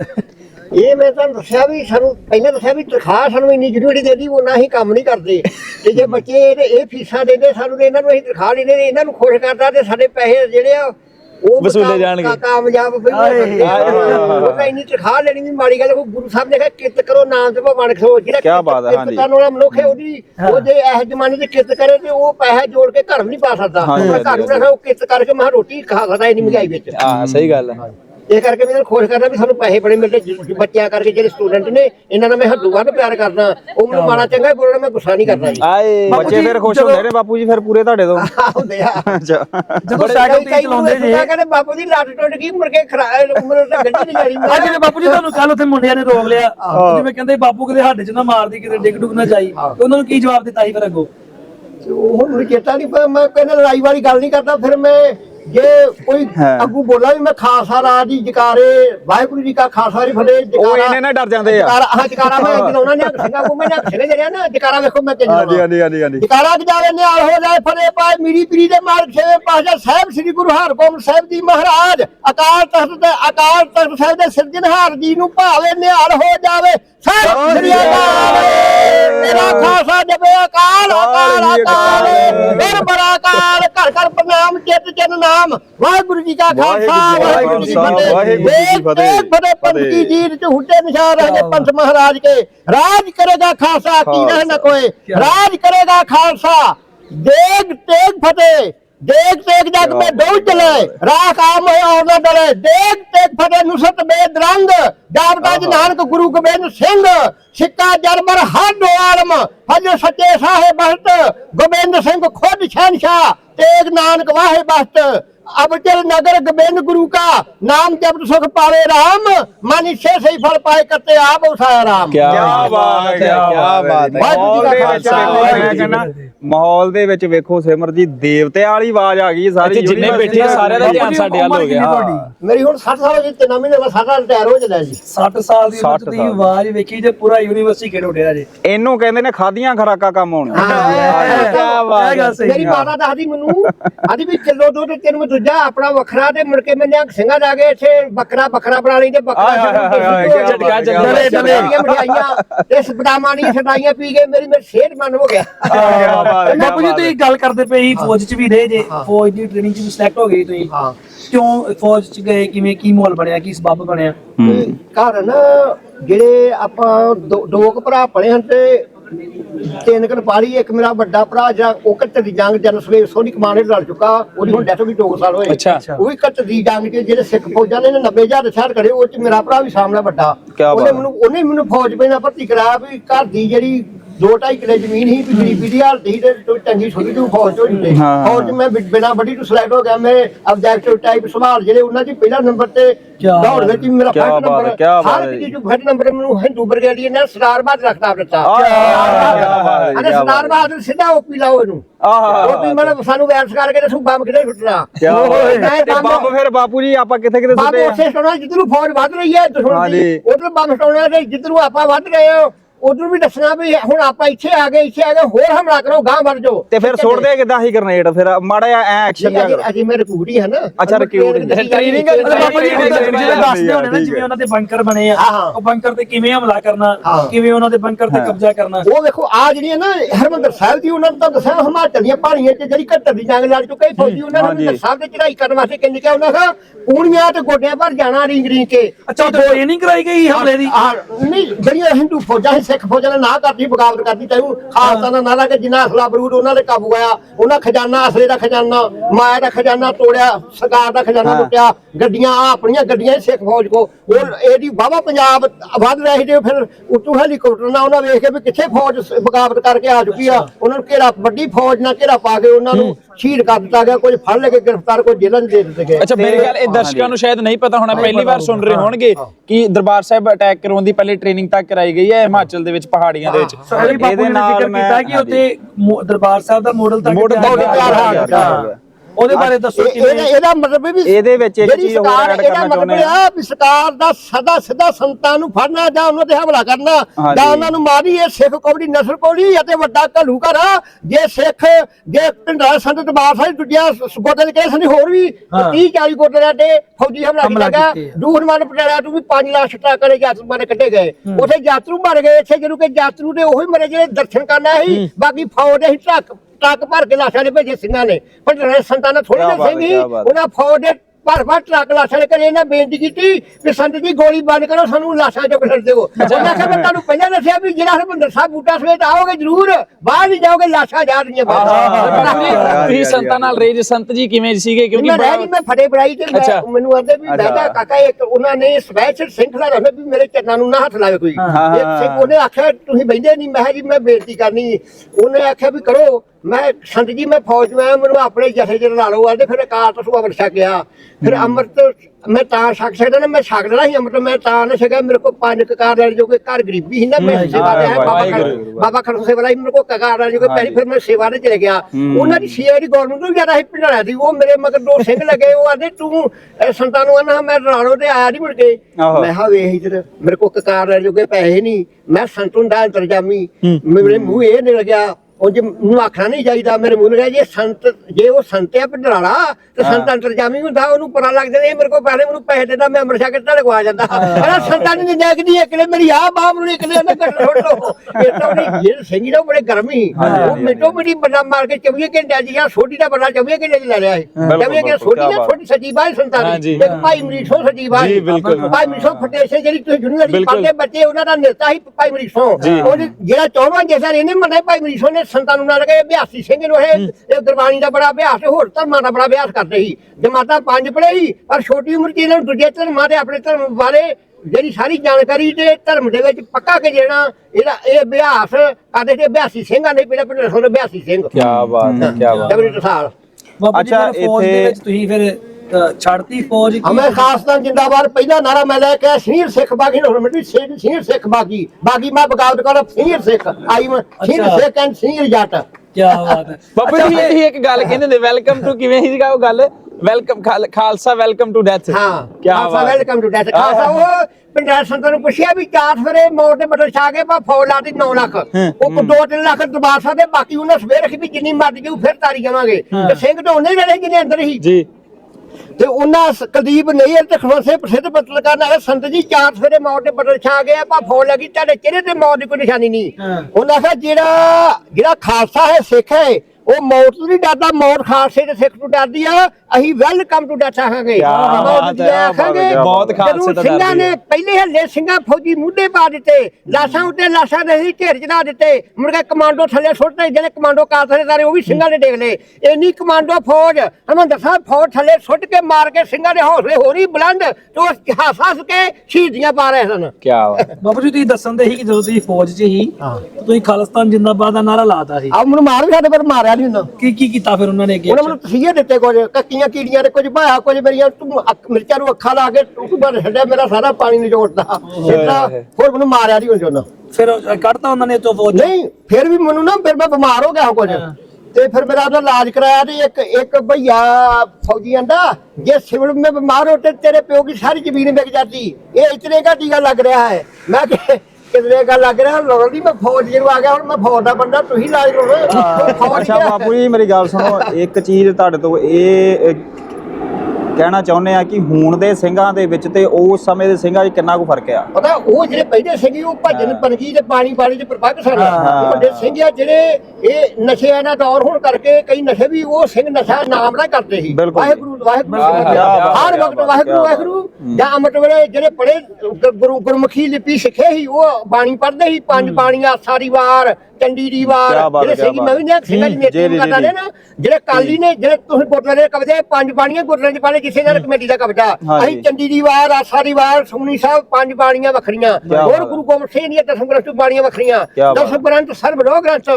ਇਹ ਮੈਂ ਤੁਹਾਨੂੰ ਦੱਸਿਆ ਵੀ ਸਾਨੂੰ ਪਹਿਲਾਂ ਦੱਸਿਆ ਵੀ ਤਨਖਾਹ ਸਾਨੂੰ ਇੰਨੀ ਜ਼ਰੂਰੀ ਦੇਦੀ ਉਹ ਨਾ ਹੀ ਕੰਮ ਨਹੀਂ ਕਰਦੇ ਤੇ ਜੇ ਬੱਚੇ ਇਹਦੇ- ਇਹ ਫੀਸਾਂ ਦਿੰਦੇ ਸਾਨੂੰ ਤੇ ਇਹਨਾਂ ਨੂੰ ਅਸੀਂ ਤਨਖਾਹ ਲੈਂਦੇ ਨੇ ਇਹਨਾਂ ਨੂੰ ਖੁਸ਼ ਕਰਦਾ ਤੇ ਸਾਡੇ ਪੈਸੇ ਜਿਹੜੇ ਆ ਉਹ ਵਸੂਲੇ ਜਾਣਗੇ। ਕਾ- ਕਾਮਯਾਬ ਵੀ ਹੋ ਆਏ, ਸਕਦੇ ਆ। ਆਏ। ਉਹ ਤਾਂ ਇੰਨੀ ਤਨਖਾਹ ਲੈਣੀ ਵੀ ਮਾੜੀ ਗੱਲ। ਕੋਈ ਗੁਰੂ ਸਾਹਿਬ ਨੇ ਕਿਹਾ ਕਿਰਤ ਕਰੋ ਨਾਮ ਤੇ ਭਵਨ ਖੋ ਜਿਹੜਾ ਕਿਰਤ- ਬਾਤ ਹੈ, ਹਾਂਜੀ। ਕਰਨ ਵਾਲਾ ਮਨੁੱਖ ਹੈ ਉਹਦੀ ਉਹ ਜੇ ਇਹ ਜ਼ਮਾਨੇ 'ਚ ਕਿਰਤ ਕਰੇ ਤੇ ਉਹ ਪੈਸਾ ਜੋੜ ਕੇ ਘਰ ਵੀ ਨਹੀਂ ਪਾ ਸਕਦਾ ਘਰ ਨੂੰ ਉਹ ਕਿਰਤ ਕਰਕੇ ਮੈਂ ਰੋਟੀ ਖਾ ਸਕਦਾ ਇੰਨੀ ਮਹਿੰਗਾਈ ਵਿੱਚ ਹਾਂ ਸਹੀ ਗੱਲ ਹੈ ਇਹ ਕਰਕੇ ਮੈਂ ਖੁਸ਼ ਕਰਦਾ ਵੀ ਸਾਨੂੰ ਪੈਸੇ ਬੜੇ ਮਿਲਦੇ ਬੱਚਿਆਂ ਕਰਕੇ ਜਿਹੜੇ ਸਟੂਡੈਂਟ ਨੇ ਇਹਨਾਂ ਨਾਲ ਮੈਂ ਹੱਦੋਂ ਵੱਧ ਪਿਆਰ ਕਰਦਾ। ਉਹ ਮੈਨੂੰ ਮਾੜਾ ਚੰਗਾ ਹੀ ਬੋਲਣਾ ਮੈਂ ਗੁੱਸਾ ਨਹੀਂ ਕਰਦਾ ਜੀ। ਆਏ ਬੱਚੇ ਫਿਰ ਖੁਸ਼ ਹੁੰਦੇ ਨੇ ਬਾਪੂ ਜੀ ਫਿਰ ਪੂਰੇ ਤੁਹਾਡੇ ਤੋਂ। ਹੁੰਦੇ ਆ। ਅੱਛਾ। ਜਦੋਂ ਸਾਈਕਲ ਤੇ ਚਲਾਉਂਦੇ ਜੇ। ਕਹਿੰਦੇ ਬਾਪੂ ਦੀ ਲੱਤ ਟੁੱਟ ਗਈ ਮੁੜ ਕੇ ਖਰਾ ਉਮਰ ਤਾਂ ਗੱਡੀ ਨਹੀਂ ਜਾਣੀ। ਅੱਜ ਬਾਪੂ ਜੀ ਤੁਹਾਨੂੰ ਕੱਲ ਉੱਥੇ ਮੁੰਡਿਆਂ ਨੇ ਰੋਕ ਲਿਆ ਜਿਵੇਂ ਕਹਿੰਦੇ ਬਾਪੂ ਕਿਤੇ ਸਾਡੇ ਚ ਨਾ ਮਾਰਦੀ ਕਿਤੇ ਡਿੱਗ ਡੁੱਗ ਨਾ ਜਾਈ। ਤੇ ਉਹਨਾਂ ਨੂੰ ਕੀ ਜਵਾਬ ਦਿੱਤਾ ਸੀ ਫਿਰ ਅੱਗੋਂ? ਉਹ ਮੈਨੂੰ ਚੇਤਾ ਨਹੀਂ ਪਰ ਮੈਂ ਕਹਿੰਦਾ ਲੜਾਈ ਵਾਲੀ ਗੱਲ ਨਹੀਂ ਕਰਦਾ ਫਿਰ ਮੈਂ ਜੇ ਕੋਈ ਹਾਂ। ਅੱਗੂ ਬੋਲਾ ਵੀ ਮੈਂ ਖਾਲਸਾ ਰਾਜ ਦੀ ਜਕਾਰੇ ਵਾਹਿਗੁਰੂ ਜੀ ਕਾ ਖਾਲਸਾ ਜੀ ਫਤਿਹ ਉਹ ਜਕਾਰਾ ਇਹਨੇ ਨਾ ਡਰ ਜਾਂਦੇ ਆ। ਜਕਾਰਾ ਹਾਂ ਜਕਾਰਾ ਮੈਂ ਜਲਾਉਣਾ ਨੇ ਸਿੰਘਾਂ ਕੋ ਮੈਂ ਨਾ ਸਿੰਘੇ ਜਰਿਆ ਨਾ ਜਕਾਰਾ ਵੇਖੋ ਮੈਂ ਕਿੰਨਾ ਹਾਂਜੀ ਹਾਂਜੀ ਹਾਂਜੀ ਹਾਂਜੀ। ਜਕਾਰਾ ਜਾਵੇ ਨਿਹਾਲ ਹੋ ਜਾਏ ਫਤਿਹ ਪਾਏ ਮੀਰੀ ਪੀਰੀ ਦੇ ਮਾਲਕ ਛੇਵੇਂ ਪਾਸ਼ਾ ਸਾਹਿਬ ਸ੍ਰੀ ਗੁਰੂ ਹਰਗੋਬਿੰਦ ਸਾਹਿਬ ਜੀ ਮਹਾਰਾਜ ਅਕਾਲ ਤਖਤ ਤੇ ਅਕਾਲ ਤਖਤ ਸਾਹਿਬ ਦੇ ਸਿਰਜਣਹਾਰ ਜੀ ਨੂੰ ਭਾਵੇ ਨਿਹਾਲ ਹੋ ਜਾਵੇ ਸਾਹਿਬ ਸ੍ਰੀ ਅਕਾਲ। ਤੇਰਾ ਖਾਲਸਾ ਜਪੇ ਅਕਾਲ ਅਕਾਲ ਅਕਾਲ। ਫਿਰ ਬੜਾ ਅਕਾਲ। ਘਰ ਘਰ ਪ੍ਰਣਾਮ ਚਿੱਤ ਚਿੰਨ ਨਾਮ ਵਾਹਿਗੁਰੂ ਜੀ ਕਾ ਖਾਲਸਾ ਵਾਹਿਗੁਰੂ ਜੀ ਕੀ ਫਤਿਹ। ਵਾਹਿਗੁਰੂ ਜੀ ਕੀ ਫਤਿਹ। ਏਕ ਫਤਿਹ ਪੰਥ ਕੀ ਜੀਤ ਚ ਹੁੱਟੇ ਨਿਸ਼ਾਨ ਰਹੇ ਪੰਥ ਮਹਾਰਾਜ ਕੇ। ਰਾਜ ਕਰੇਗਾ ਖਾਲਸਾ ਕੀ ਰਹਿ ਨਾ ਕੋਏ। ਰਾਜ ਕਰੇਗਾ ਖਾਲਸਾ। ਦੇਗ ਤੇਗ ਫਤਿਹ। ਦੇਗ ਤੇਗ ਜਗ ਮੇ ਦੌੜ ਚਲੇ। ਰਾਹ ਕਾਮ ਹੋਏ ਔਰ ਨਾ ਡਰੇ। ਦੇਗ ਤੇਗ ਫਤਿਹ ਨੁਸਤ ਬੇਦ ਰੰਗ। ਜਾਬਦਾਜ ਨਾਨਕ ਗੁਰੂ ਗੋਬਿੰਦ ਸਿੰਘ। ਸਿੱਕਾ ਜਰਬਰ ਹੱਡ ਆਲਮ। ਹਜ ਸੱਚੇ ਸਾਹਿਬ ਬਖਤ ਗੋਬਿੰਦ ਸਿੰਘ ਖੁਦ ਸ਼ਹਿਨशाह ਤੇਗ ਨਾਨਕ ਵਾਹੇ ਬਖਤ। ਅਬ ਚਲ ਨਗਰ ਗੋਬਿੰਦ ਗੁਰੂ ਕਾ ਨਾਮ ਜਪਤ ਸੁਖ ਪਾਵੇ RAM ਮਨ ਇਸੇ ਸਹੀ ਫਲ ਪਾਏ ਕਰਤੇ ਆਪ ਉਸਾਇਆ ਰਾਮ। ਕੀ ਬਾਤ ਹੈ ਕੀ ਬਾਤ ਹੈ। ਦੇ ਖਾਲਸਾ, ਵਾਹਿਗੁਰੂ ਜੀ। ਮਾਹੌਲ ਦੇ ਵਿੱਚ ਵੇਖੋ ਸਿਮਰ ਜੀ ਦੇਵਤਿਆਂ ਵਾਲੀ ਆਵਾਜ਼ ਆ ਗਈ ਸਾਰੀ ਜਿੰਨੇ ਬੈਠੇ ਆ ਸਾਰਿਆਂ ਦਾ ਧਿਆਨ ਸਾਡੇ ਵੱਲ ਹੋ ਗਿਆ। ਮੇਰੀ ਹੁਣ 60 ਸਾਲ ਦੀ ਤਿੰਨ ਮਹੀਨੇ ਬਾਅਦ ਸਾਡਾ ਰਿਟਾਇਰ ਹੋ ਚੱਲਿਆ ਜੀ। 60 ਸਾਲ ਦੀ ਉਮਰ 'ਚ 60 ਤੁਸੀਂ ਆਵਾਜ਼ ਵੇਖੀ ਜੇ ਪੂਰਾ ਯੂਨੀਵਰਸਿਟੀ ਖੇਡ ਉੱਡਿਆ ਜੇ। ਇਹਨੂੰ ਕਹਿੰਦੇ ਨੇ ਖਾਦੀਆਂ ਖਰਾਕਾ ਕੰਮ ਹੋਣ ਕੀ ਬਾਤ ਮੇਰੀ ਮਾਤਾ ਦੱਸਦੀ ਮੈਨੂੰ ਆਦੀ ਵੀ ਕਿਲੋ ਦੁੱਧ ਤੈਨੂੰ ਮੈਂ ਦੂਜਾ ਆਪਣਾ ਵੱਖਰਾ ਤੇ ਮੁੜ ਕੇ ਮੈਂ ਨਿਹੰਗ ਸਿੰਘਾਂ ਜਾ ਕੇ ਇੱਥੇ ਬੱਕਰਾ ਬੱਕਰਾ ਬਣਾ ਲਈ ਤੇ ਬੱਕਰਾ ਆਏ ਹਾਏ ਹਾਏ ਹਾਏ, ਛੱਡ ਝਟਕਾ ਝਟਕਾ ਡਲੇ ਡਲੇ। ਮਠਿਆਈਆਂ ਤੇ ਦੀਆਂ ਛਟਾਈਆਂ ਪੀ ਕੇ ਮੇਰੀ ਮੇਰੀ ਸਿਹਤਮੰਦ ਹੋ ਗਿਆ। ਕਿਆ ਬਾਤ ਹੈ, ਬਾਪੂ ਜੀ ਤੁਸੀਂ ਗੱਲ ਕਰਦੇ ਪਏ ਸੀ ਫੌਜ 'ਚ ਵੀ ਰਹੇ ਜੇ ਫੌਜ ਦੀ ਟ੍ਰੇਨਿੰਗ 'ਚ ਵੀ ਸਿਲੈਕਟ ਹੋ ਗਏ ਤੁਸੀਂ। ਹਾਂ। ਕਿਉਂ ਫੌਜ 'ਚ ਗਏ ਕਿਵੇਂ ਕੀ ਮਾਹੌਲ ਬਣਿਆ ਕੀ ਸਬੱਬ ਬਣਿਆ? ਘਰ ਨਾ ਜਿਹੜੇ ਆਪਾਂ ਦੋ ਦੋ ਕੁ ਭਰਾ ਪੜੇ ਹਨ ਤੇ ਤਿੰਨ ਕੁ ਪਾਲੀ ਇੱਕ ਮੇਰਾ ਵੱਡਾ ਭਰਾ ਜਿਹੜਾ ਉਹ ਕੱਟ ਦੀ ਜੰਗ ਜਨ ਸਵੇਰ ਸੋਨੀ ਕਮਾਂਡੇ ਲੜ ਚੁੱਕਾ ਉਹਦੀ ਹੁਣ ਡੈਥ ਵੀ 2 ਸਾਲ ਹੋਏ। ਉਹ ਵੀ ਕੱਟ ਦੀ ਜੰਗ ਚ ਜਿਹੜੇ ਸਿੱਖ ਫੌਜਾਂ ਨੇ 90000 ਸ਼ਹਿਰ ਕਰੇ ਉਹ ਚ ਮੇਰਾ ਭਰਾ ਵੀ ਸਾਹਮਣਾ ਵੱਡਾ। ਉਹਨੇ। ਮੈਨੂੰ ਉਹਨੇ ਮੈਨੂੰ ਫੌਜ ਪੈਣਾ ਭਰਤੀ ਕਰਾਇਆ ਵੀ ਘਰ ਦੀ ਜਿਹੜੀ ਦੋ ਢਾਈ ਕਿਲੇ ਜ਼ਮੀਨ ਗਰੀਬੀ ਦੀ ਹਾਲਤ ਸੀ ਤੇ ਤੂੰ ਚੰਗੀ ਸੁਣੀ ਤੂੰ ਫੌਜ ਚੋਂ ਜਿੱਤੇ ਹਾਂ। ਫੌਜ 'ਚ ਮੈਂ ਬਿ- ਬਿਨਾਂ ਵੱਡੀ ਤੋਂ ਸਿਲੈਕਟ ਹੋ ਗਿਆ ਮੈਂ ਆਬਜੈਕਟਿਵ ਟਾਈਪ ਸਵਾਲ ਜਿਹੜੇ ਉਹਨਾਂ 'ਚ ਪਹਿਲਾ ਨੰਬਰ ਤੇ ਕਿਆ ਦੌੜ ਵਿੱਚ ਵੀ ਮੇਰਾ ਕਿਆ ਫਸਟ ਬਾਤ ਹੈ, ਨੰਬਰ ਕਿਆ ਬਾਤ ਹਰ ਹੈ ਚੀਜ਼ ਚ ਫਸਟ ਨੰਬਰ ਮੈਨੂੰ ਹਿੰਦੂ ਬਰਗੇਡੀਅਰ ਨੇ ਸਰਦਾਰ ਬਾਦ ਰੱਖਤਾ ਦਿੱਤਾ ਆਹ, ਕਿਆ ਬਾਤ ਹੈ, ਅਰੇ ਕਿਆ ਸਰਦਾਰ ਬਾਤ ਬਾਦ ਸਿੱਧਾ ਓਪੀ ਲਾਓ ਇਹਨੂੰ। ਆਹ। ਓਪੀ ਮਤਲਬ ਸਾਨੂੰ ਵੈਰਸ ਕਰਕੇ ਦੱਸੂ ਬੰਬ ਕਿਤੇ ਫੁੱਟਣਾ ਕਿਆ ਬਾਤ ਹੈ। ਮੈਂ ਤੇ ਬੰਬ ਬੰਬ ਫਿਰ ਬਾਪੂ ਜੀ ਆਪਾਂ ਕਿੱਥੇ ਕਿੱਥੇ ਬੰਬ ਸੁੱਟੇ ਆ? ਉਸੇ ਸਟੋਣਾ ਜਿੱਧਰ ਨੂੰ ਫੌਜ ਵੱਧ ਰਹੀ ਹੈ ਦੁਸ਼ਮਣ ਦੀ ਹਾਂਜੀ। ਉਧਰ ਬੰਬ ਸਟੋਣਾ ਤੇ ਜਿੱਧਰ ਨੂੰ ਆਪਾਂ ਵੱਧ ਗਏ ਹਾਂ ਉਧਰ ਵੀ ਦੱਸਣਾ ਵੀ ਹੁਣ ਆਪਾਂ ਇੱਥੇ ਆ ਗਏ ਇੱਥੇ ਆ ਗਏ ਹੋਰ ਹਮਲਾ ਕਰੋ ਗਾਂ ਵੱਧ ਜਾਓ। ਤੇ ਫਿਰ ਸੁੱਟਦੇ ਕਿਦਾਂ ਹੀ ਗ੍ਰਨੇਡ ਫਿਰ ਮਾੜਾ ਜਿਹਾ ਐ ਐਕਸ਼ਨ ਜੀ, ਅਜੇ ਅਜੇ ਮੇਰੇ ਰਿਕੂਟ ਹੈ ਨਾ। ਅੱਛਾ, ਜਿਵੇਂ training ਦੱਸਦੇ ਹੋਣੇ ਨਾ ਜਿਵੇਂ ਉਹਨਾਂ ਦੇ ਬੰਕਰ ਬਣੇ ਆ। ਉਹ ਬੰਕਰ ਤੇ ਕਿਵੇਂ ਹਮਲਾ ਕਰਨਾ। ਕਿਵੇਂ ਉਹਨਾਂ ਦੇ ਬੰਕਰ ਤੇ ਕਬਜ਼ਾ ਕਰਨਾ। ਉਹ ਵੇਖੋ ਆ ਜਿਹੜੀਆਂ ਨਾ ਹਰਮੰਦਰ ਸਾਹਿਬ ਦੀ ਉਹਨਾਂ ਨੂੰ ਤਾਂ ਦੱਸਿਆ ਹਿਮਾਚਲ ਦੀਆਂ ਪਹਾੜੀਆਂ 'ਚ ਜਿਹੜੀ ਘੱਟਰ ਦੀ ਜੰਗ ਲੜ ਚੁੱਕੇ ਫੌਜੀ ਉਹਨਾਂ ਨੇ ਸਾਹਿਬ ਤੇ ਚੜਾਈ ਕਰਨ ਵਾਸਤੇ ਕਿੰਨੇ ਕਿਹਾ ਉਹਨਾਂ ਦਾ ਪੂਣੀਆਂ ਤੇ ਗੋਡਿਆਂ ਪਰ ਜਾਣਾ ਰਿੰਗ ਰਿੰਗ ਕੇ। ਅੱਛਾ ਉਹ ਟ੍ਰੇਨਿੰਗ ਕਰਾਈ ਗਈ ਹਮਲੇ ਦੀ। ਨਹੀਂ ਜਿਹੜੀਆਂ ਹਿੰਦੂ ਫੌਜਾਂ ਸੀ ਸਿੱਖ ਫੌਜਾਂ ਨੇ ਨਾ ਕਰਦੀ ਬਗਾਵਤ ਕਰਦੀ ਤੈਨੂੰ ਖਾਲਸਾ ਦਾ ਨਾਰਾ ਕਿ ਜਿੰਨਾ ਅਸਲਾ ਬਰੂਦ ਉਹਨਾਂ ਦੇ ਕਾਬੂ ਆਇਆ ਉਹਨਾਂ ਖਜ਼ਾਨਾ ਅਸਲੇ ਦਾ ਖਜ਼ਾਨਾ ਮਾਇਆ ਦਾ ਖਜ਼ਾਨਾ ਤੋੜਿਆ ਸਰਕਾਰ ਦਾ ਖਜ਼ਾਨਾ। ਲੁੱਟਿਆ ਗੱਡੀਆਂ ਆਪਣੀਆਂ ਗੱਡੀਆਂ ਸਿੱਖ ਫੌਜ ਕੋ। ਉਹ ਇਹਦੀ ਵਾਹਵਾ ਪੰਜਾਬ ਵੱਧ ਰਹੇ ਜੇ ਫਿਰ ਉਤੋਂ ਹੈਲੀਕਾਪਟਰ ਨਾਲ ਉਹਨਾਂ ਵੇਖ ਕੇ ਵੀ ਕਿੱਥੇ ਫੌਜ ਬਗਾਵਤ ਕਰਕੇ ਆ ਚੁੱਕੀ ਆ। ਉਹਨਾਂ ਨੂੰ ਘੇਰਾ ਵੱਡੀ ਫੌਜ ਨਾਲ ਘੇਰਾ ਪਾ ਕੇ ਉਹਨਾਂ ਨੂੰ ਸ਼ਹੀਦ ਕਰ ਦਿੱਤਾ ਗਿਆ ਕੁਝ ਫੜ ਲੈ ਕੇ ਗ੍ਰਿਫਤਾਰ ਕੋਈ ਜੇਲ੍ਹਾਂ 'ਚ ਦੇ ਦਿੱਤੇ ਗਏ। ਅੱਛਾ ਮੇਰੀ ਗੱਲ ਇਹ ਦਰਸ਼ਕਾਂ ਨੂੰ ਸ਼ਾਇਦ ਨਹੀਂ ਪਤਾ ਹੋਣਾ ਪਹਿਲੀ ਵਾਰ ਸੁਣ ਰਹੇ ਹੋਣਗੇ ਕਿ ਦਰਬਾਰ ਸਾਹਿਬ ਅਟੈਕ ਕਰਵਾਉਣ ਦੀ ਪਹਿਲੇ ਟ੍ਰੇਨਿੰਗ ਤੱਕ ਕਰਾਈ ਗਈ ਹੈ ਹਿਮਾਚਲ ਦੇ ਵਿੱਚ ਪਹਾੜੀਆਂ ਦੇ ਵਿੱਚ। ਇਹਦੇ ਨਾਲ ਜ਼ਿਕਰ ਕੀਤਾ ਮੈਂ- ਕਿ ਉੱਥੇ ਮੋ- ਦਰਬਾਰ ਸਾਹਿਬ ਦਾ ਮਾਡਲ ਤੱਕ ਮਾਡਲ ਤੱਕ ਤਿਆਰ ਗਿਆ। ਹਾਂ। ਉਹਦੇ ਬਾਰੇ ਦੱਸੋ ਇਹ- ਇਹਦਾ ਕਿਵੇਂ ਇਹਦਾ ਮਤਲਬ ਵੀ ਇਹਦੇ ਵਿੱਚ ਇੱਕ ਚੀਜ਼ ਹੋਰ ਸਰਕਾਰ ਐਡ ਕਰਨਾ ਮਤਲਬ ਚਾਹੁੰਦੇ ਆ ਆ ਵੀ ਸਰਕਾਰ ਦਾ ਸਦਾ ਸਿੱਧਾ ਸੰਤਾਂ ਨੂੰ ਫੜਨਾ ਜਾਂ ਉਹਨਾਂ ਤੇ ਹਮਲਾ ਕਰਨਾ। ਜਾਂ ਉਹਨਾਂ ਨੂੰ ਮਾਰੀ ਇਹ ਸਿੱਖ ਦੀ ਨਸਲ ਕੋਲੀ ਅਤੇ ਵੱਡਾ ਘਲੂ ਘਰ ਜੇ ਸਿੱਖ ਜੇ ਪਿੰਡਾਂ ਸੰਤ ਦਰਬਾਰ ਸਾਹਿਬ ਦੂਜੀਆਂ ਗੋਡੇ ਦੇ ਕੇਸ ਨਹੀਂ ਹੋਰ ਵੀ ਹਾਂ। 30 40 ਗੋਡੇ ਤੇ ਫੌਜੀ ਹਮਲਾ ਕੀਤਾ ਗਿਆ ਕੀਤੇ ਆ। ਦੂਰ ਮਨ ਪਟਿਆਲਾ ਤੋਂ ਵੀ 5 ਲੱਖ ਸਟਾ ਕਰੇ ਯਾਤਰੂ ਮਾਰੇ ਕੱਢੇ ਗਏ ਉਥੇ ਯਾਤਰੂ ਮਰ ਗਏ ਇੱਥੇ ਜਿਹਨੂੰ ਕਿ ਯਾਤਰੂ ਦੇ ਉਹੀ ਮਰੇ ਜਿਹੜੇ ਦਰਸ਼ਨ ਕਰਨਾ ਸੀ ਬਾਕੀ ਫੌਜ ਦੇ ਟਰੱਕ ਟਰੱਕ ਭਰ ਕੇ ਲਾਸ਼ਾਂ ਦੇ ਭੇਜੇ ਸਿੰਘਾਂ ਨੇ। ਪਰ ਜਿਹੜੇ ਸੰਤਾਂ ਨੇ ਥੋੜੇ ਕਿਆ ਜਿਹੇ ਬਾਤ ਸਿੰਘ ਹੈ, ਸੀ ਕਿਆ ਬਾਤ ਹੈ। ਉਹਨਾਂ ਫੌਜ ਦੇ ਭਰ ਭਰ ਟਰੱਕ ਲਾਸ਼ਾਂ ਦੇ ਕਰੇ ਇਹਨਾਂ ਬੇਨਤੀ ਕੀਤੀ ਕਿ ਸੰਤ ਜੀ ਗੋਲੀ ਬੰਦ ਕਰੋ ਸਾਨੂੰ ਲਾਸ਼ਾਂ ਚੁੱਕ ਛੱਡ ਦਿਓ। ਉਹਨਾਂ ਕਿਹਾ ਮੈਂ ਤੁਹਾਨੂੰ ਪਹਿਲਾਂ ਦੱਸਿਆ ਵੀ ਜਿਹੜਾ ਹਰਮੰਦਰ ਸਾਹਿਬ ਬੂਟਾ ਸਮੇਤ ਆਓਗੇ ਜ਼ਰੂਰ ਬਾਹਰ ਨਹੀਂ ਜਾਓਗੇ ਲਾਸ਼ਾਂ ਜਾ ਰਹੀਆਂ ਬਾਹਰ। ਤੁਸੀਂ ਸੰਤਾਂ ਨਾਲ ਰਹੇ ਜੇ ਸੰਤ ਜੀ ਕਿਵੇਂ ਸੀਗੇ? ਕਿਉਂਕਿ ਮੈਂ ਰਹਿ ਨਹੀਂ ਮੈਂ ਫੜੇ ਬੜਾਈ ਤੇ ਅੱਛਾ। ਮੈਂ ਮੈਨੂੰ ਆਂਦੇ ਵੀ ਅੱਛਾ। ਦਾਦਾ ਕਾਕਾ ਇੱਕ ਉਹਨਾਂ ਨੇ ਸਪੈਸ਼ਲ ਸਿੰਖਲਾ ਰੱਖਿਆ ਵੀ ਮੇਰੇ ਚਰਨਾਂ ਨੂੰ ਨਾ ਹੱਥ ਲਾਵੇ ਕੋਈ। ਹਾਂ। ਇੱਕ ਸਿੰਘ ਉਹਨੇ ਆਖਿਆ ਤੁਸੀਂ ਬੈਠੇ ਨਹੀਂ। ਮੈਂ ਕਿਹਾ ਜੀ ਮੈਂ ਬੇਨਤੀ ਕਰਨੀ। ਉਹਨੇ ਆਖਿਆ ਵੀ ਕਰੋ। ਮੈਂ ਸੰਤ ਜੀ ਮੈਂ ਫੌਜ ਮੈਂ ਮੈਨੂੰ ਆਪਣੇ ਜਥੇ ਚ ਲਾ ਲਓ ਆਂਦੇ ਫਿਰ ਅਕਾਲ ਤੋਂ ਸੁਭਾ ਵਰਸ਼ਾ ਗਿਆ। ਫਿਰ ਅੰਮ੍ਰਿਤ ਮੈਂ ਤਾਂ ਛਕ ਸਕਦਾ ਨਾ ਮੈਂ ਛਕ ਲੈਣਾ ਸੀ ਅੰਮ੍ਰਿਤ ਮੈਂ ਤਾਂ ਨਾ ਛਕਿਆ ਮੇਰੇ ਕੋਲ ਪੰਜ ਕਕਾਰ ਲੈਣ ਜੋ ਕਿ ਘਰ ਗਰੀਬੀ ਸੀ ਨਾ ਮੈਂ ਸੇਵਾ ਦੇ ਹੈ ਬਾਬਾ। ਖੜ- ਬਾਬਾ ਖੜਕ ਸੇਵਾ ਲਈ ਮੇਰੇ ਕੋਲ ਕਕਾਰ ਲੈਣ ਜੋ ਕਿ ਪੈਰੀ ਫਿਰ ਮੈਂ ਸੇਵਾ ਦੇ ਚਲੇ ਗਿਆ। ਉਹਨਾਂ ਦੀ ਸੇਵਾ ਦੀ ਗਵਰਨਮੈਂਟ ਨੂੰ ਜ਼ਿਆਦਾ ਹੀ ਪਿੰਡਾਇਆ ਸੀ ਉਹ ਮੇਰੇ ਮਗਰ ਦੋ ਸਿੰਘ ਲੱਗੇ ਉਹ ਆਂਦੇ ਤੂੰ ਸੰਤਾਂ ਨੂੰ ਆਨਾ ਮੈਂ ਰਾਣੋ ਤੇ ਆਇਆ ਨਹੀਂ ਮੁੜ ਕੇ। ਮੈਂ ਹਾਂ ਵੇਖ ਇਧਰ ਮੇਰੇ ਕੋਲ ਕਕਾਰ ਲੈਣ ਜੋਗੇ ਪੈਸੇ ਨਹੀਂ ਮੈਂ ਸੰਤੁਨ ਦਾ ਅੰਤਰਜਾਮੀ ਮੇਰੇ ਮੂੰਹ ਇਹ ਨਹੀਂ ਲੱਗਿਆ ਉਹ ਜੇ ਨੂੰ ਆਖਣਾ ਨਹੀਂ ਚਾਹੀਦਾ ਮੇਰੇ ਮੂੰਹ ਲਗਾ ਜੇ ਸੰਤ ਜੇ ਉਹ ਸੰਤ ਆ ਪਿੰਡਰਾਲਾ ਤੇ ਸੰਤ ਅੰਤਰਜਾਮੀ ਹੁੰਦਾ ਉਹਨੂੰ ਪਤਾ ਲੱਗ ਜਾਂਦਾ ਇਹ ਮੇਰੇ ਕੋਲ ਪੈਸੇ ਮੈਨੂੰ ਪੈਸੇ ਦੇਦਾ ਮੈਂ ਅਮਰ ਸ਼ਾਕਰ ਤੇ ਲਗਵਾ ਜਾਂਦਾ। ਅਰੇ ਸੰਤਾਂ ਨੇ ਜਾ ਕੇ ਦੀ ਇਕਲੇ ਮੇਰੀ ਆ ਬਾਪ ਨੂੰ ਇਕਲੇ ਨਾ ਕੱਟ ਛੋੜ ਲੋ ਇਹ ਤਾਂ ਉਹਨੇ ਇਹ ਸਿੰਘ ਦਾ ਬੜੇ ਗਰਮੀ ਉਹ ਮਿੱਟੋ ਮਿੱਟੀ ਬੰਦਾ ਮਾਰ ਕੇ 24 ਘੰਟੇ ਜੀ ਆ ਛੋਟੀ ਦਾ ਬੰਦਾ 24 ਘੰਟੇ ਚ ਲੈ ਰਿਹਾ ਹੈ 24 ਘੰਟੇ ਛੋਟੀ ਬਾਤ। ਛੋਟੀ ਸੱਜੀ ਬਾਈ ਸੰਤਾਂ ਦੀ। ਇੱਕ ਭਾਈ ਮਰੀਸ਼ੋ ਸੱਜੀ ਜੀ, ਬਿਲਕੁਲ। ਭਾਈ ਮਰੀਸ਼ੋ ਫਟੇਸੇ ਜਿਹੜੀ ਤੁਸੀਂ ਯੂਨੀਵਰਸਿਟੀ ਬਿਲਕੁਲ। ਪੜ੍ਹਦੇ ਬੱਚੇ ਉਹਨਾਂ ਦਾ ਨੇਤਾ ਹੀ ਭਾਈ ਮਰੀਸ਼ੋ ਉਹ ਜਿਹੜਾ 14ਵਾਂ ਜੈਸਾ ਇਹਨੇ ਮੰਨਿਆ ਭਾਈ ਮਰੀਸ਼ੋ ਨੇ। ਸੰਤਾਂ ਨੂੰ ਨਾਲ ਲਗੇ ਅਭਿਆਸੀ ਸਿੰਘ ਨੂੰ ਇਹ ਇਹ ਗੁਰਬਾਣੀ ਦਾ ਬੜਾ ਅਭਿਆਸ ਤੇ ਹੋਰ ਧਰਮਾਂ ਦਾ ਬੜਾ ਅਭਿਆਸ ਕਰਦੇ ਸੀ। ਜਮਾਤਾਂ ਪੰਜ ਪੜ੍ਹੇ ਸੀ ਪਰ ਛੋਟੀ ਉਮਰ 'ਚ ਇਹਨਾਂ ਨੂੰ ਦੂਜੇ ਧਰਮਾਂ ਦੇ ਆਪਣੇ ਧਰਮ ਬਾਰੇ ਜਿਹੜੀ ਸਾਰੀ ਜਾਣਕਾਰੀ ਤੇ ਧਰਮ ਦੇ ਵਿੱਚ ਪੱਕਾ ਕੇ ਜਿਹੜਾ ਇਹਦਾ ਇਹ ਅਭਿਆਸ ਕਰਦੇ ਤੇ? ਅਭਿਆਸੀ ਸਿੰਘਾਂ ਨੇ ਪਹਿਲਾਂ ਪਿੰਡ ਸੁਣ ਅਭਿਆਸੀ ਸਿੰਘ। ਕੀ ਬਾਤ ਹੈ ਕੀ ਬਾਤ ਜੀ ਅੱਛਾ, ਫਿਰ ਫੌਜ ਦੇ ਇੱਥੇ- ਵਿੱਚ ਤੁਸੀਂ ਫਿਰ ਅ, ਛੱਡਤੀ ਫੌਜ ਕੀ? ਹਮੇ ਖਾਸਤਾਨ ਜਿੰਦਾਬਾਦ ਪਹਿਲਾ ਨਾਰਾ ਮੈਂ ਲੈ ਕੇ ਆਇਆ, ਸਿੱਖ ਬਾਗੀ ਨੂੰ ਮਿੰਟੀ ਸੀਨੀਅਰ ਸਿੱਖ ਬਾਗੀ। ਬਾਗੀ ਮੈਂ ਬਗਾਵਤ ਕਰਾਂ ਸੀਨੀਅਰ ਸਿੱਖ ਆਈ ਮੈਂ ਅੱਛਾ। ਸਿੱਖ ਐਂਡ ਸੀਨੀਅਰ ਜੱਟ। ਕੀ ਬਾਤ ਹੈ। ਬਾਪੂ ਜੀ ਇਹ ਇੱਕ ਗੱਲ ਕਹਿੰਦੇ ਨੇ ਵੈਲਕਮ ਟੂ ਕਿਵੇਂ ਸੀਗਾ ਉਹ ਗੱਲ? Welcome Khalsa welcome to death ਹਾਂ ਕੀ ਖਾਲਸਾ ਬਾਤ ਹੈ। ਵੈਲਕਮ ਟੂ ਡੈਥ ਖਾਲਸਾ ਉਹ ਪਿੰਡਾਂ ਸੰਤਾਂ ਨੂੰ ਪੁੱਛਿਆ ਵੀ ਚਾਰ ਫਰੇ ਮੌਤ ਦੇ ਬਦਲ ਛਾ ਕੇ ਪਾ ਫੌਜ ਲਾਤੀ 9 ਲੱਖ। ਉਹ ਕੋ 2-3 ਲੱਖ ਦਰਬਾਰ ਸਾਹਿਬ ਦੇ ਬਾਕੀ ਉਹਨਾਂ ਸਵੇਰ ਰੱਖੀ ਵੀ ਜਿੰਨੀ ਮਰਦੀ ਜਾਊ ਫਿਰ ਤਾਰੀ ਜਾਵਾਂਗੇ। ਤੇ ਸਿੰਘ ਤਾਂ ਉਹਨੇ ਹੀ ਰਹੇ ਜਿਹਨੇ ਅੰਦਰ ਹੀ। ਜੀ। ਤੇ ਉਹਨਾਂ ਕੁਲਦੀਪ ਨਈਅਰ ਤੇ ਖਲੋਸੇ ਪ੍ਰਸਿੱਧ ਪੱਤਰਕਾਰ ਨਾਲ ਸੰਤ ਜੀ ਚਾਰ ਫੇਰੇ ਮੌਤ ਦੇ ਬਦਲ ਛਾ ਗਿਆ ਪਾ ਫੌਜ ਲੱਗੀ ਤੁਹਾਡੇ ਚਿਹਰੇ ਤੇ ਮੌਤ ਦੀ ਕੋਈ ਨਿਸ਼ਾਨੀ ਨਹੀਂ। ਉਹਨਾਂ ਆਖਿਆ ਜਿਹੜਾ ਜਿਹੜਾ ਖਾਲਸਾ ਹੈ ਸਿੱਖ ਹੈ ਉਹ ਮੌਤ ਤੋਂ ਨਹੀਂ ਡਰਦਾ ਮੌਤ ਖਾਲਸੇ ਤੇ ਸਿੱਖ ਤੋਂ ਡਰਦੀ ਆ। ਅਸੀਂ ਵੈਲਕਮ ਟੂ ਡੈਥ ਆਖਾਂਗੇ ਕਿਆ ਮੌਤ ਦੀ ਹੈ, ਆਖਾਂਗੇ। ਮੌਤ ਖਾਲਸੇ ਤੋਂ ਸਿੰਘਾਂ ਨੇ ਹੈ। ਪਹਿਲੇ ਹੱਲੇ ਸਿੰਘਾਂ ਫੌਜੀ ਮੁੱਢੇ ਪਾ ਦਿੱਤੇ ਲਾਸ਼ਾਂ ਉੱਤੇ ਲਾਸ਼ਾਂ ਦੇ ਹੀ ਢੇਰ ਚੜਾ ਦਿੱਤੇ। ਮੁੜ ਕੇ ਕਮਾਂਡੋ ਥੱਲੇ ਸੁੱਟਦੇ ਜਿਹੜੇ ਕਮਾਂਡੋ ਕਾਥਰੇਦਾਰੇ ਉਹ ਵੀ ਸਿੰਘਾਂ ਨੇ ਡੇਗ ਲਏ। ਇੰਨੀ ਕਮਾਂਡੋ ਫੌਜ ਹਰਮੰਦਰ ਸਾਹਿਬ ਫੌਜ ਥੱਲੇ ਸੁੱਟ ਕੇ ਮਾਰ ਕੇ ਸਿੰਘਾਂ ਦੇ ਹੌਸਲੇ ਹੋਰ ਹੀ ਬੁਲੰਦ ਤੇ ਉਹ ਹੱਸ ਹੱਸ ਕੇ ਸ਼ਹੀਦੀਆਂ ਪਾ ਰਹੇ ਸਨ। ਕੀ ਬਾਤ ਹੈ। ਬਾਪੂ ਜੀ ਤੁਸੀਂ ਦੱਸਣ ਦੇ ਸੀ ਕਿ ਜਦੋਂ ਤੁਸੀਂ ਫੌਜ 'ਚ ਸੀ ਹਾਂ। ਤੁਸੀਂ ਖਾਲਿਸਤਾਨ ਜਿੰਦਾਬਾਦ ਦਾ ਨਾਰਾ ਲਾਤਾ ਸੀ। ਆ ਮੈਨੂੰ ਮਾਰ ਵੀ ਸਾਡੇ ਪਰ ਮਾਰਿਆ ਨਹੀਂ ਉਹਨਾਂ ਕੀ ਕੀ ਕੀਤਾ ਫਿਰ ਉਹਨਾਂ ਨੇ ਅੱਗੇ ਉਹਨਾਂ ਮੈਨੂੰ ਤਸੀਹੇ ਦਿੱਤੇ ਕੁਝ ਕੱਕੀਆਂ ਕੀੜੀਆਂ ਤੇ ਕੁਝ ਭਾਇਆ ਕੁਝ ਮੇਰੀਆਂ ਤੂੰ ਅੱਖ- ਮਿਰਚਾਂ ਨੂੰ ਅੱਖਾਂ ਲਾ ਕੇ ਤੂੰ ਬਾਹਰ ਛੱਡਿਆ ਮੇਰਾ ਸਾਰਾ ਪਾਣੀ ਨਿਚੋੜਦਾ ਏਦਾਂ ਹੋਰ ਮੈਨੂੰ ਮਾਰਿਆ ਨਹੀਂ ਉਹਨਾਂ ਫਿਰ ਉਹ ਕੱਢਤਾ ਉਹਨਾਂ ਨੇ ਤੋਂ ਫੌਜ ਨਹੀਂ ਫਿਰ ਵੀ ਮੈਨੂੰ ਨਾ ਫਿਰ ਮੈਂ ਬਿਮਾਰ ਹੋ ਗਿਆ ਕੁਝ ਤੇ ਫਿਰ ਮੇਰਾ ਉਹਦਾ ਇਲਾਜ ਕਰਾਇਆ ਤੇ ਇੱਕ ਇੱਕ ਭਈਆ ਫੌਜੀ ਆਂਦਾ ਜੇ ਸਿਵਲ में बीमार होते तेरे प्यो की सारी जमीन बिक जाती ये इतने का टीका लग रहा है मैं कि ਕਿਤੇ ਗੱਲ ਲੱਗ ਰਿਹਾ? ਲੋੜ ਦੀ ਮੈਂ ਫੌਜ ਜਿਹਨੂੰ ਆ ਗਿਆ ਹੁਣ ਮੈਂ ਫੌਜ ਦਾ ਬੰਦਾ ਤੁਸੀਂ ਲਾਜ ਕਰੋ ਫੌਜ ਅੱਛਾ ਬਾਪੂ ਜੀ ਮੇਰੀ ਗੱਲ ਸੁਣੋ ਇੱਕ ਚੀਜ਼ ਤੁਹਾਡੇ ਤੋਂ ਇਹ ਕਹਿਣਾ ਚਾਹੁੰਦੇ ਆ ਕਿ ਹੁਣ ਦੇ ਸਿੰਘਾਂ ਦੇ ਵਿੱਚ ਤੇ ਉਸ ਸਮੇਂ ਦੇ ਸਿੰਘਾਂ 'ਚ ਕਿੰਨਾ ਕੁ ਫ਼ਰਕ ਆ? ਪਤਾ ਉਹ ਜਿਹੜੇ ਪਹਿਲੇ ਸੀਗੇ ਉਹ ਭਜਨ ਪਨਗੀ ਤੇ ਪਾਣੀ ਪਾਣੀ ਚ ਪ੍ਰਪੱਕ ਸਨ। ਵੱਡੇ ਸਿੰਘ ਆ ਜਿਹੜੇ ਇਹ ਨਸ਼ਿਆਂ ਦਾ ਦੌਰ ਹੋਣ ਕਰਕੇ ਕਈ ਨਸ਼ੇ ਵੀ ਉਹ ਸਿੰਘ ਨਸ਼ਾ ਨਾਮ ਦਾ ਕਰਦੇ ਸੀ। ਵਾਹਿਗੁਰੂ ਵਾਹਿਗੁਰੂ। ਸਿੰਘ ਹਰ ਵਕਤ ਵਾਹਿਗੁਰੂ ਵਾਹਿਗੁਰੂ। ਜਾਂ ਅੰਮ੍ਰਿਤ ਵੇਲੇ ਜਿਹੜੇ ਪੜੇ ਗੁਰੂ ਗੁਰਮੁਖੀ ਲਿਪੀ ਸਿੱਖੇ ਸੀ ਉਹ ਬਾਣੀ ਪੜ੍ਹਦੇ ਸੀ। ਪੰਜ ਬਾਣੀਆਂ ਸਾਰੀ ਵਾਰ ਚੰਡੀ ਦੀ ਵਾਰ। ਜਿਹੜੇ ਸਿੰਘ ਮੈਂ ਵੀ ਨਾ ਸਿੰਘਾਂ ਦੀ ਕਰਦਾ ਨੇ ਨਾ ਜਿਹੜੇ ਕਾਲੀ ਨੇ ਜਿਹੜੇ ਤੁਸੀਂ ਗੁਰਦੁਆਰੇ ਕਬਜ਼ੇ ਪੰਜ ਬਾਣੀਆਂ ਗੁਰਦੁਆਰੇ ਦੇ ਪਾਲੇ ਕਿਸੇ ਨਾਲ ਕਮੇਟੀ ਦਾ ਕਬਜ਼ਾ। ਅਸੀਂ ਚੰਡੀ ਦੀ ਵਾਰ ਆਸਾ ਦੀ ਵਾਰ ਸੁਖਮਨੀ ਸਾਹਿਬ ਪੰਜ ਬਾਣੀਆਂ ਵੱਖਰੀਆਂ। ਹੋਰ। ਗੁਰੂ ਗੋਬਿੰਦ ਸਿੰਘ ਦੀਆਂ ਦਸਮ ਗ੍ਰੰਥ ਬਾਣੀਆਂ ਵੱਖਰੀਆਂ। ਦਸਮ ਗ੍ਰੰਥ ਸਰਬ ਰੋਹ ਗ੍ਰੰਥ।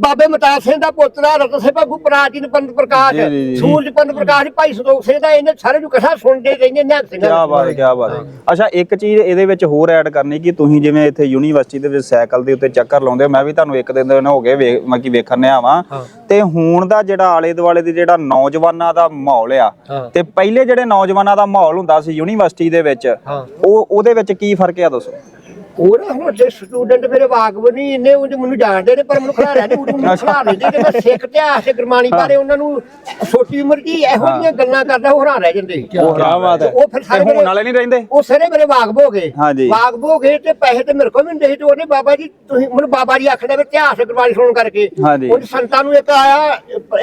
ਬਾਬੇ ਮਤਾ ਸਿੰਘ ਦਾ ਪੁੱਤਰਾ ਰਤਨ ਸਿੰਘ ਭਾਗੂ ਪ੍ਰਾਚੀਨ ਪੰਥ ਪ੍ਰਕਾਸ਼। ਸੂਰਜ ਪੰਥ ਪ੍ਰਕਾਸ਼ ਭਾਈ ਸੰਤੋਖ ਸਿੰਘ ਦਾ ਇਹਨੇ ਸਾਰੇ ਨੂੰ ਕਥਾ ਸੁਣਦੇ ਰਹਿੰਦੇ ਨਿਹੰਗ ਕੀ ਬਾਤ ਹੈ ਕੀ ਬਾਤ ਹੈ। ਅੱਛਾ ਇੱਕ ਚੀਜ਼ ਇਹਦੇ ਵਿੱਚ ਹੋਰ ਐਡ ਕਰਨੀ ਕਿ ਤੁਸੀਂ ਜਿਵੇਂ ਇੱਥੇ ਯੂਨੀਵਰਸਿਟੀ ਦੇ ਵਿੱਚ ਸਾਈਕਲ ਦੇ ਉੱਤੇ ਚੱਕਰ ਲਾਉਂਦੇ ਹੋ ਮੈਂ ਵੀ ਤੁਹਾਨੂੰ ਇੱਕ ਦਿਨ ਹੋ ਗਏ ਮੈਂ ਕੀ ਵੇਖਣ ਆਵਾਂ ਤੇ ਹੁਣ ਦਾ ਜਿਹੜਾ ਆਲੇ ਦੁਆਲੇ ਦੀ ਜਿਹੜਾ ਨੌਜਵਾਨਾਂ ਦਾ ਮਾਹੌਲ ਆ। ਤੇ ਪਹਿਲੇ ਜਿਹੜੇ ਨੌਜਵਾਨਾਂ ਦਾ ਮਾਹੌਲ ਹੁੰਦਾ ਸੀ ਯੂਨੀਵਰਸਿਟੀ ਦੇ ਵਿੱਚ ਉਹ ਉਹਦੇ ਵਿੱਚ ਕੀ ਫ਼ਰਕ ਆ ਦੱਸੋ? ਉਹ ਨਾ ਹੁਣ ਜੇ ਸਟੂਡੈਂਟ ਮੇਰੇ ਵਾਕਬ ਨਹੀਂ ਇੰਨੇ ਉਹ ਮੈਨੂੰ ਜਾਣਦੇ ਨੇ ਪਰ ਮੈਨੂੰ ਖੜਾ ਰਿਹਾ ਨਹੀਂ ਉਹ ਮੈਨੂੰ ਖੜਾ ਲੈਂਦੇ ਕਿ ਮੈਂ ਸਿੱਖ ਇਤਿਹਾਸ ਗੁਰਬਾਣੀ ਬਾਰੇ ਉਹਨਾਂ ਨੂੰ ਛੋਟੀ ਉਮਰ ਹੀ ਇਹੋ ਜਿਹੀਆਂ ਗੱਲਾਂ ਕਰਦਾ ਉਹ ਹੈਰਾਨ ਰਹਿ ਜਾਂਦੇ। ਕੀ ਬਾਤ ਹੈ। ਉਹ ਫਿਰ ਸਾਰੇ ਹੁਣ ਵਾਲੇ ਨਹੀਂ ਰਹਿੰਦੇ? ਉਹ ਸਾਰੇ ਮੇਰੇ ਵਾਕਬ ਹੋ ਗਏ। ਵਾਕਬ ਹੋ ਗਏ ਤੇ ਪੈਸੇ ਤੇ ਮੇਰੇ ਕੋਲ ਵੀ ਸੀ ਤੇ ਉਹਨੇ ਬਾਬਾ ਜੀ ਤੁਸੀਂ ਮੈਨੂੰ ਬਾਬਾ ਜੀ ਆਖਦੇ ਵੀ ਇਤਿਹਾਸ ਗੁਰਬਾਣੀ ਸੁਣਨ ਕਰਕੇ। ਉਹ ਸੰਤਾਂ ਨੂੰ ਇੱਕ ਆਇਆ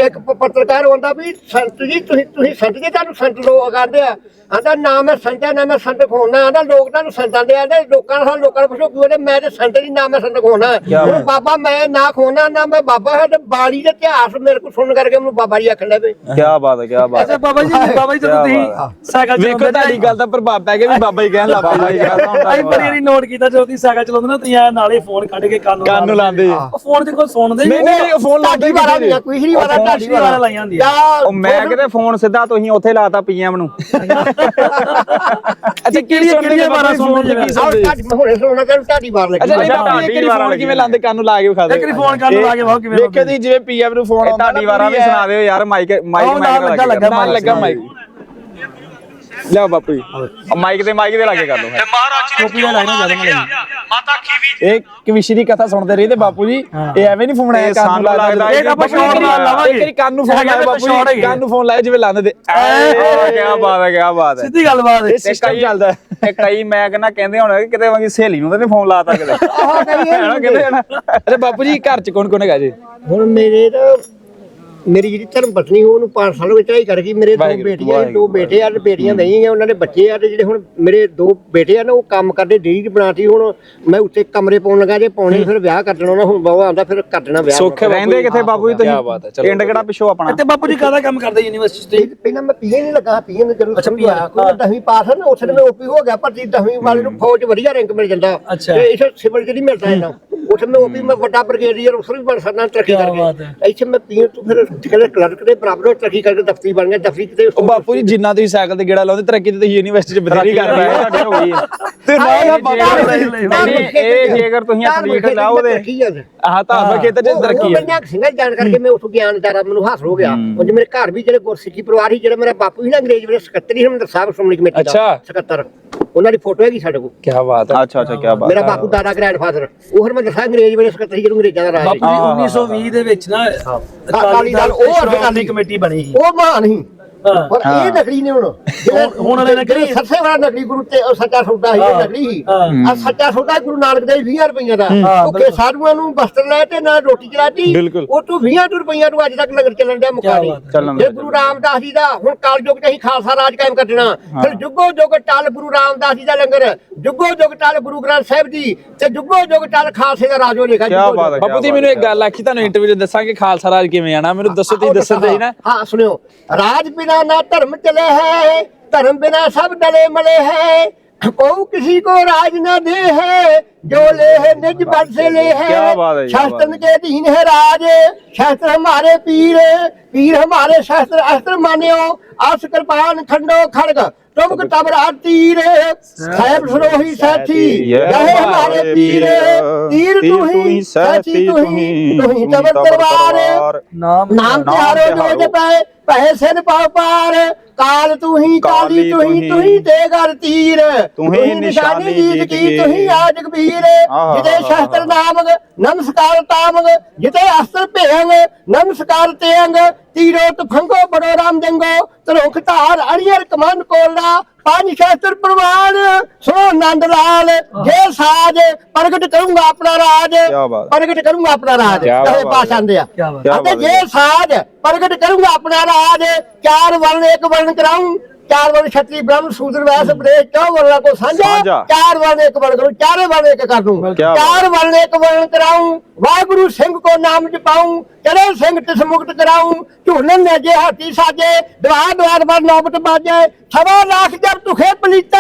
ਇੱਕ ਪੱਤਰਕਾਰ ਹੁੰਦਾ ਵੀ ਸੰਤ ਜੀ ਤੁਸੀਂ ਤੁਸੀਂ ਸੰਤ ਜੀ ਤੁਹਾਨੂੰ ਸੰਤ ਲੋਕ ਕਹਿੰਦੇ ਆ। ਆਂਦਾ ਨਾਮ ਹੈ ਸੰਤਾਂ ਨਾਮ ਹੈ ਸੰਤ ਖੋਣਾ। ਆਂਦਾ ਲੋਕ ਤੁਹਾਨੂੰ ਸੰਤਾਂ ਦੇ ਆਂਦੇ ਲੋਕਾਂ ਨੂੰ ਲੋਕਾਂ ਨੂੰ ਪੁੱਛੋ ਉਹਦੇ ਮੈਂ ਤੇ ਸੰਤ ਦੀ ਨਾਮ ਹੈ ਸੰਤ ਖੋਣਾ। ਹੁਣ ਬਾਬਾ ਮੈਂ ਨਾ ਖੋਣਾ ਨਾ ਮੈਂ ਬਾਬਾ ਹੈ ਤੇ ਬਾਣੀ ਦੇ ਇਤਿਹਾਸ ਮੇਰੇ ਕੋਲ ਸੁਣਨ ਕਰਕੇ ਮੈਨੂੰ ਬਾਬਾ ਜੀ ਆਖਣ ਲੱਗੇ। ਕੀ ਬਾਤ ਹੈ ਕੀ ਬਾਤ ਅੱਛਾ ਹੈ ਬਾਬਾ ਜੀ ਬਾਬਾ ਜੀ ਜਦੋਂ ਤੁਸੀਂ ਸਾਈਕਲ ਵੇਖੋ ਚਲਾਉਂਦੇ ਤੁਹਾਡੀ ਗੱਲ ਦਾ ਪ੍ਰਭਾਵ ਪੈ ਗਿਆ ਵੀ ਬਾਬਾ ਹੀ ਕਹਿਣ ਲੱਗ ਬਾਬਾ ਜੀ ਪਏ ਅਸੀਂ ਬੜੀ ਵਾਰੀ ਨੋਟ ਕੀਤਾ ਜਦੋਂ ਤੁਸੀਂ ਸਾਈਕਲ ਚਲਾਉਂਦੇ ਨਾ ਤੁਸੀਂ ਐਂ ਨਾਲੇ ਫੋਨ ਕੱਢ ਕੇ ਕੰਨ ਕੰਨ ਨੂੰ ਲਾਉਂਦੇ ਜੀ। ਫੋਨ ਤੇ ਕੋਈ ਸੁਣਦੇ ਨਹੀਂ ਨਹੀਂ ਫੋਨ ਲਾਉਂਦੇ ਨਹੀਂ ਆ, ਕੋਈ ਨਹੀਂ ਵਾਲਾ ਫੋਨ ਢਾਡੀ ਵਾਲਾ ਲਾਈਆਂ ਹੁੰਦੀਆਂ। ਜਾਂ ਉਹ ਮੈਂ ਕਿਤੇ ਫੋਨ ਸਿੱਧਾ ਤੁਸੀਂ ਉੱਥੇ ਲਾਤਾ ਪੀਐਮ ਨੂੰ। ਅੱਛਾ ਕਿਹੜੀ ਕਿਹੜੀਆਂ ਕਿਹੜੀ ਬਾਰਾਂ ਸੁਣਦੇ ਕੀ ਆਹ ਸੁਣਦੇ ਮੈਂ ਹੁਣੇ ਕਿ ਢਾਡੀ ਮਾਰ ਲੱਗੀ ਅੱਛਾ ਨਹੀਂ ਬਾਪੂ ਢਾਡੀ ਫੋਨ ਕਿਵੇਂ ਲਾਉਂਦੇ ਕੰਨ ਨੂੰ ਲਾ ਕੇ ਵਿਖਾ ਇੱਕ ਵਾਰੀ ਫੋਨ ਕੰਨ ਨੂੰ ਲਾ ਕੇ ਵਾਹ ਕਿਵੇਂ ਵੇਖਿਓ ਦੀ ਜਿਵੇਂ ਪੀਐਮ ਨੂੰ ਫੋਨ ਆਉਂਦਾ ਤੁਹਾਡੀ ਵਾਰਾਂ ਵੀ ਸੁਣਾ ਦਿਓ ਯਾਰ ਮਾਈਕ ਮਾਈਕ ਲੱਗਾ, ਲੱਗਾ ਮਾਈਕ ਲਿਆ ਬਾਪੂ ਜੀ। ਮਾਈਕ ਤੇ ਮਾਈਕ ਦੇ ਲਾਗੇ ਕਰ ਲਓ। ਟੋਪੀ ਦਾ ਲਾਈਨਾਂ ਜ਼ਿਆਦਾ ਮਿਲੇਗੀ ਇਹ ਕਵਿਸ਼ੀ ਦੀ ਕਥਾ ਸੁਣਦੇ ਰਹੀ ਤੇ ਬਾਪੂ ਜੀ। ਇਹ ਐਵੇਂ ਨਹੀਂ ਫੋਨ ਆਇਆ ਕੰਨ ਨੂੰ ਲਾ ਲੱਗਦਾ ਕੇ ਇਹ ਆਪਾਂ ਸ਼ੌਕ ਨਾਲ ਲਾਵਾਂਗੇ। ਇੱਕ ਵਾਰੀ ਕੰਨ ਨੂੰ ਫੋਨ ਲਾਇਆ ਤਾਂ ਬਾਪੂ ਜੀ। ਕੰਨ ਨੂੰ ਫੋਨ ਲਾਇਆ ਜਿਵੇਂ ਲਾਉਂਦੇ ਤੇ। ਕੀ ਬਾਤ ਹੈ ਕੀ ਬਾਤ ਹੈ। ਸਿੱਧੀ ਗੱਲਬਾਤ ਹੈ। ਇਹ ਸਿਸਟਮ ਚੱਲਦਾ ਤੇ ਕਈ ਮੈਂ ਕਹਿੰਦਾ ਕਹਿੰਦੇ ਹੁਣ ਕਿਤੇ ਵਾਂਗੀ ਸਹੇਲੀ ਨੂੰ ਤਾਂ ਫੋਨ ਲਾਤਾ ਕਿਤੇ। ਆਹ ਕਹਿੰਦੇ ਹਨਾ ਅੱਛਾ ਬਾਪੂ ਜੀ ਘਰ ਚ ਕੌਣ ਕੌਣ ਹੈਗਾ ਜੀ? ਹੁਣ ਮੇਰੇ ਤਾਂ ਮੇਰੀ ਜਿਹੜੀ ਧਰਮ ਪਤਨੀ ਉਹਨੂੰ 5 ਸਾਲ ਹੋ ਗਏ ਚੜਾਈ ਕਰ ਗਈ। ਮੇਰੇ ਦੋ ਵਾਹਿਗੁਰੂ, ਬੇਟੀਆਂ ਦੋ ਬੇਟੇ ਆ ਤੇ ਬੇਟੀਆਂ ਨਹੀਂ ਆ ਉਹਨਾਂ ਦੇ ਬੱਚੇ ਆ ਤੇ ਜਿਹੜੇ ਹੁਣ ਮੇਰੇ ਦੋ ਬੇਟੇ ਆ ਨਾ ਉਹ ਕੰਮ ਕਰਦੇ ਡੇਰੀ ਦੀ ਬਣਾਤੀ। ਹੁਣ ਮੈਂ ਉੱਤੇ ਕਮਰੇ ਪਾਉਣ ਲੱਗਾ ਜੇ ਪਾਉਣੇ ਫਿਰ ਵਿਆਹ ਕਰ ਦੇਣਾ ਉਹਨਾਂ ਹੁਣ ਬਾਬਾ ਆਂਦਾ ਫਿਰ ਕਰ ਦੇਣਾ ਵਿਆਹ। ਸੁੱਖ ਹੈ ਬਾਪੂ ਰਹਿੰਦੇ। ਕਿੱਥੇ ਬਾਬੂ ਜੀ ਕਿਆ ਬਾਤ ਹੈ, ਤੁਸੀਂ ਚਲੋ ਪਿੰਡ ਕਿਹੜਾ ਪਿੱਛੋਂ ਆਪਣਾ? ਤੇ ਬਾਪੂ ਜੀ ਕਾਹਦਾ ਕੰਮ ਕਰਦੇ ਯੂਨੀਵਰਸਿਟੀ ਤੇ ਪਹਿਲਾਂ ਮੈਂ ਪੀਏ ਨਹੀਂ ਲੱਗਾ ਪੀਏ ਨੇ ਜਦੋਂ ਅੱਛਾ, ਸਮਝ ਆਇਆ ਕੋਈ ਦਸਵੀਂ ਪਾਸ ਹੈ ਨਾ ਉੱਥੇ ਮੈਂ ਓਪੀ ਹੋ ਗਿਆ ਪਰ ਜੀ ਦਸਵੀਂ ਵਾਲੇ ਨੂੰ ਫੌਜ 'ਚ ਵਧੀਆ ਰੈਂਕ ਮਿਲ ਜਾਂਦਾ। ਅੱਛਾ। ਤੇ ਇਥੇ ਸਿਵਲ ਜਿਹੜੀ ਮਿਲਦਾ ਇਹਨਾਂ ਉੱਥੇ ਮੈਂ ਓਪੀ ਮੈਂ ਵੱਡਾ ਬ੍ਰਿਗੇਡੀਅਰ ਉਸ ਵੀ ਬਣ ਸਕਦਾ ਤਰੱਕੀ ਕਰਕੇ। ਇੱਥੇ ਮੈਂ ਪੀਏ ਤੋਂ ਫਿਰ ਜਿਹੜੇ ਕਲਰਕ ਦੇ ਬਰਾਬਰ ਹੋ ਤਰੱਕੀ ਕਰਕੇ ਦਫ਼ਤਰੀ ਬਣ ਗਿਆ ਦਫ਼ਤਰੀ ਕਿਤੇ ਉਹ ਬਾਪੂ ਜੀ ਜਿੰਨਾ ਤੁਸੀਂ ਸਾਈਕਲ ਤੇ ਗੇੜਾ ਲਾਉਂਦੇ ਤਰੱਕੀ ਤੇ ਤੁਸੀਂ ਯੂਨੀਵਰਸਿਟੀ ਚ ਬਥੇਰੀ ਕਰ ਰਹੇ ਹੋ। ਤੁਹਾਡੀ ਹੋ ਗਈ ਹੈ। ਤੇ ਨਾਲ ਨਾਲ ਇਹ ਬਾਬਾ ਜੇ- ਨਹੀਂ, ਇਹ ਜੇਕਰ ਤੁਸੀਂ ਅਥਲੀਟ ਲਾਓ ਤੇ ਆਹ ਤਾਂ ਆਪਣੇ ਖੇਤਰ ਚ ਤਰੱਕੀ ਹੈ ਮੈਂ ਸਿੰਘਾਂ ਜਾਣ ਕਰਕੇ ਮੈਂ ਉਸ ਗਿਆਨ ਦਾਰਾ ਮੈਨੂੰ ਹਾਸਲ ਹੋ ਗਿਆ। ਉਹ ਮੇਰੇ ਘਰ ਵੀ ਜਿਹੜੇ ਗੁਰਸਿੱਖੀ ਪਰਿਵਾਰ ਸੀ ਜਿਹੜਾ ਮੇਰਾ ਬਾਪੂ ਸੀ ਨਾ ਅੰਗਰੇਜ਼ ਵੇਲੇ ਸਕੱਤਰੀ ਹਰਮੰਦਰ ਸਾਹਿਬ ਸ਼੍ਰੋਮਣੀ ਕਮੇਟੀ ਦਾ। ਸਕੱਤਰ। ਉਹਨਾਂ ਦੀ ਫੋਟੋ ਹੈਗੀ ਸਾਡੇ ਕੋਲ। ਕੀ ਬਾਤ ਹੈ। ਅੱਛਾ ਅੱਛਾ ਕੀ ਬਾਤ ਮੇਰਾ ਬਾਪੂ ਦਾਦਾ ਗ੍ਰੈਂਡਫਾਦਰ ਉਹ ਹਰਮੰਦਰ ਸਾਹਿਬ ਅੰਗਰੇਜ਼ ਵੇਲੇ ਸਕੱਤਰੀ ਜਦੋਂ ਅੰਗਰੇਜ਼ਾਂ ਦਾ ਰਾਜ ਬਾਪੂ ਸੀ ਜੀ 1920 ਦੇ ਵਿੱਚ ਨਾ ਅਕਾਲੀ ਦਲ ਉਹ ਅਕਾਲੀ ਕਮੇਟੀ ਬਣੀ ਸੀ। ਉਹ ਮਾਨ ਸੀ। ਹਾਂ ਪਰ ਇਹ ਨਕਲੀ ਨੇ ਹੁਣ। ਹੁਣ- ਵਾਲੇ ਨਕਲੀ? ਸੱਸੇ ਵਾਲਾ ਨਕਲੀ ਗੁਰੂ ਤੇ ਉਹ ਸੱਚਾ ਸੌਦਾ ਸੀ ਹਾਂ, ਨਕਲੀ ਸੀ ਹਾਂ। ਆ ਸੱਚਾ ਸੌਦਾ ਗੁਰੂ ਨਾਨਕ ਦੇਵ 20 ਰੁਪਈਆ ਦਾ। ਹਾਂ, ਉਹ ਕਿ ਬਿਲਕੁਲ। ਸਾਧੂਆਂ ਨੂੰ ਬਸਤਰ ਲੈ ਤੇ ਨਾ ਰੋਟੀ ਚਲਾਤੀ। ਉਹ ਤੋਂ 20 ਰੁਪਈਆ ਨੂੰ ਅੱਜ ਤੱਕ ਲੰਗਰ ਚੱਲਣ ਚੱਲਣ ਇਹ ਡਿਆ। ਗੁਰੂ ਰਾਮਦਾਸ ਜੀ ਦਾ ਹੁਣ ਕਾਲ ਯੁੱਗ 'ਚ ਅਸੀਂ ਖਾਲਸਾ ਰਾਜ ਕਾਇਮ ਕਰਨਾ ਫਿਰ ਜੁਗੋ ਜੁਗ ਟਲ ਗੁਰੂ ਰਾਮਦਾਸ ਜੀ ਦਾ ਲੰਗਰ। ਜੁਗੋ ਜੁਗ ਟਲ ਗੁਰੂ ਗ੍ਰੰਥ ਸਾਹਿਬ ਜੀ। ਤੇ ਜੁਗੋ ਜੁਗ ਟਲ ਖਾਲਸੇ ਦਾ ਰਾਜ ਹੋ ਹੈ ਬਾਪੂ ਜੀ ਮੈਨੂੰ ਇੱਕ ਗੱਲ ਆਖੀ ਤੁਹਾਨੂੰ ਇੰਟਰਵਿਊ 'ਚ ਦੱਸਾਂਗੇ ਖਾਲਸਾ ਰਾਜ ਕਿਵੇਂ ਆਣਾ ਮੈਨੂੰ ਦੱਸੋ ਤੁਸੀਂ ਦੱਸਣ ਦੇ ਨਾ। ਹਾਂ ਸੁਣਿਓ। ਰਾਜ ਦਾ ਨਾ ਧਰਮ ਚਲੇ ਹੈ ਧਰਮ ਬਿਨਾ ਸਭ ਦਲੇ ਮਲੇ ਹੈ। ਕੋ ਕਿਸੇ ਕੋ ਰਾਜ ਨਾ ਦੇ ਹੈ ਜੋ ਲੈ ਹੈ ਨਿਜ ਬਦਸੇ ਲੈ ਹੈ। ਸ਼ਾਸਤਰ ਕੇ ਦੀਨ ਹੈ ਰਾਜ ਸ਼ਾਸਤਰ ਹਮਾਰੇ ਪੀਰ ਪੀਰ ਹਮਾਰੇ ਸ਼ਾਸਤਰ ਅਸਤਰ ਮਾਨਿਓ ਆਸ ਕਿਰਪਾਨ ਖੰਡੋ ਖੜਗ ਪ੍ਰਮੁਖ ਤਬਰਾ ਤੀਰ। ਸਾਹਿਬ ਸਰੋਹੀ ਸਾਥੀ ਜਹੇ ਹਮਾਰੇ ਪੀਰ। ਤੀਰ ਤੂੰ ਹੀ ਸਾਥੀ ਤੂੰ ਹੀ ਤਬਰ ਦਰਬਾਰ। ਨਾਮ ਨਾਮ ਤੇ ਹਾਰੇ ਜੋ ਜਪਾਏ ਪਹਿ ਸਿਰ ਪਾਰ ਕਾਲ ਤੂੰ ਹੀ ਕਾਲੀ ਤੂੰ ਹੀ ਤੂੰ ਹੀ ਤੇ ਗਰ ਤੀਰ ਤੂੰ ਹੀ ਨਿਸ਼ਾਨੀ ਜੀਤ ਕੀ। ਤੂੰ ਹੀ ਆਜ ਕਬੀਰ ਆਹਾ। ਜਿਤੇ ਸ਼ਸਤਰ ਨਾਮਕ ਨਮਸਕਾਰ ਤਾਮਕ ਜਿਤੇ ਅਸਤਰ ਭੇੰਗ ਨਮਸਕਾਰ ਤੇੰਗ ਤੀਰੋ ਤਫੰਗੋ ਬੜੋ ਰਾਮ ਜੰਗੋ ਤਰੁਖ ਧਾਰ ਅੜੀਰ ਕਮੰਡ ਕੋਲਾ ਪੰਜ ਸ਼ਸਤਰ ਪ੍ਰਵਾਨ ਸੋ ਆਨੰਦ ਲਾਲ ਜੇ ਸਾਜ ਪ੍ਰਗਟ ਕਰੂੰਗਾ ਆਪਣਾ ਰਾਜ ਬਾਤ। ਪ੍ਰਗਟ ਕਰੂੰਗਾ ਆਪਣਾ ਰਾਜ ਕਿਆ ਕਹੇ ਬਾਤ। ਪਾਸ਼ਾਂ ਦੇ ਆ ਕਿਆ ਬਾਤ। ਕਿਆ ਅਤੇ ਜੇ ਸਾਜ ਪ੍ਰਗਟ ਕਰੂੰਗਾ ਆਪਣਾ ਰਾਜ ਚਾਰ ਵਰਣ ਇੱਕ ਵਰਣ ਕਰਾਉਂ ਚਾਰ ਵਰਣ ਛਤਰੀ ਬ੍ਰਹਮ ਸੂਦਰ ਵੈਸ ਬ੍ਰੇਜ ਚੌ ਵਰਣਾ ਕੋ ਸਾਂਝਾ ਸਾਂਝਾ। ਚਾਰ ਵਰਣ ਇੱਕ ਵਰਣ ਕਰੂੰ ਚਾਰੇ ਵਰਣ ਇੱਕ ਕਰ ਦੂੰ ਕਿਆ ਬਾਤ। ਚਾਰ ਵਰਣ ਇੱਕ ਵਰਣ ਕਰਾਉਂ ਵਾਹਿਗੁਰੂ ਸਿੰਘ ਕੋ ਨਾਮ ਜਪਾਉਂ ਚਲੇ ਸਿੰਘ ਤਿਸ ਮੁਕਤ ਕਰਾਉਂ ਝੂਲਨ ਨੇ ਜੇ ਹਾਥੀ ਸਾਜੇ ਦਵਾਰ ਦਵਾਰ ਪਰ ਨੌਬਤ ਬਾਜੇ ਸਵਾ ਲੱਖ ਜਬ ਤੁਖੇ ਪਲੀਤਾ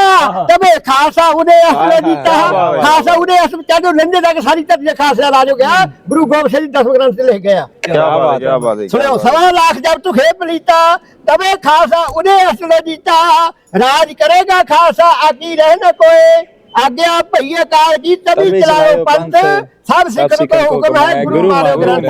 ਤਬੇ ਖਾਸਾ ਉਹਦੇ ਅਸਲੇ ਹੈ। ਖਾਸਾ ਉਹਦੇ ਅਸਲ ਚਾਹੋ ਲੰਦੇ ਤੱਕ ਸਾਰੀ ਧਰਤੀ ਦਾ ਖਾਸਾ ਰਾਜ ਹੋ ਗਿਆ ਗੁਰੂ ਗੋਬਿੰਦ ਸਿੰਘ ਜੀ ਦਸਵੇਂ ਗ੍ਰੰਥ ਚ ਲਿਖ ਗਿਆ। ਕੀ ਬਾਤ ਕੀ ਬਾਤ ਹੈ ਸੁਣਿਓ ਸਵਾ ਲੱਖ ਜਬ ਤੁਖੇ ਪਲੀਤਾ ਤਬੇ ਖਾਸਾ ਉਹਦੇ ਅਸਲੇ ਜੀਤਾ ਰਾਜ ਕਰੇਗਾ ਖਾਸਾ ਆਕੀ ਰਹਿ ਨ ਕੋਏ। ਆਗਿਆ ਭਈਏ ਕਾਲ ਕੀ ਤਬੀ ਚਲਾਓ ਪੰਥ, ਸਭ ਸਿੱਖਣ ਕੋ ਹੁਕਮ ਹੈ ਗੁਰੂ ਮਾਨਿਓ ਗ੍ਰੰਥ।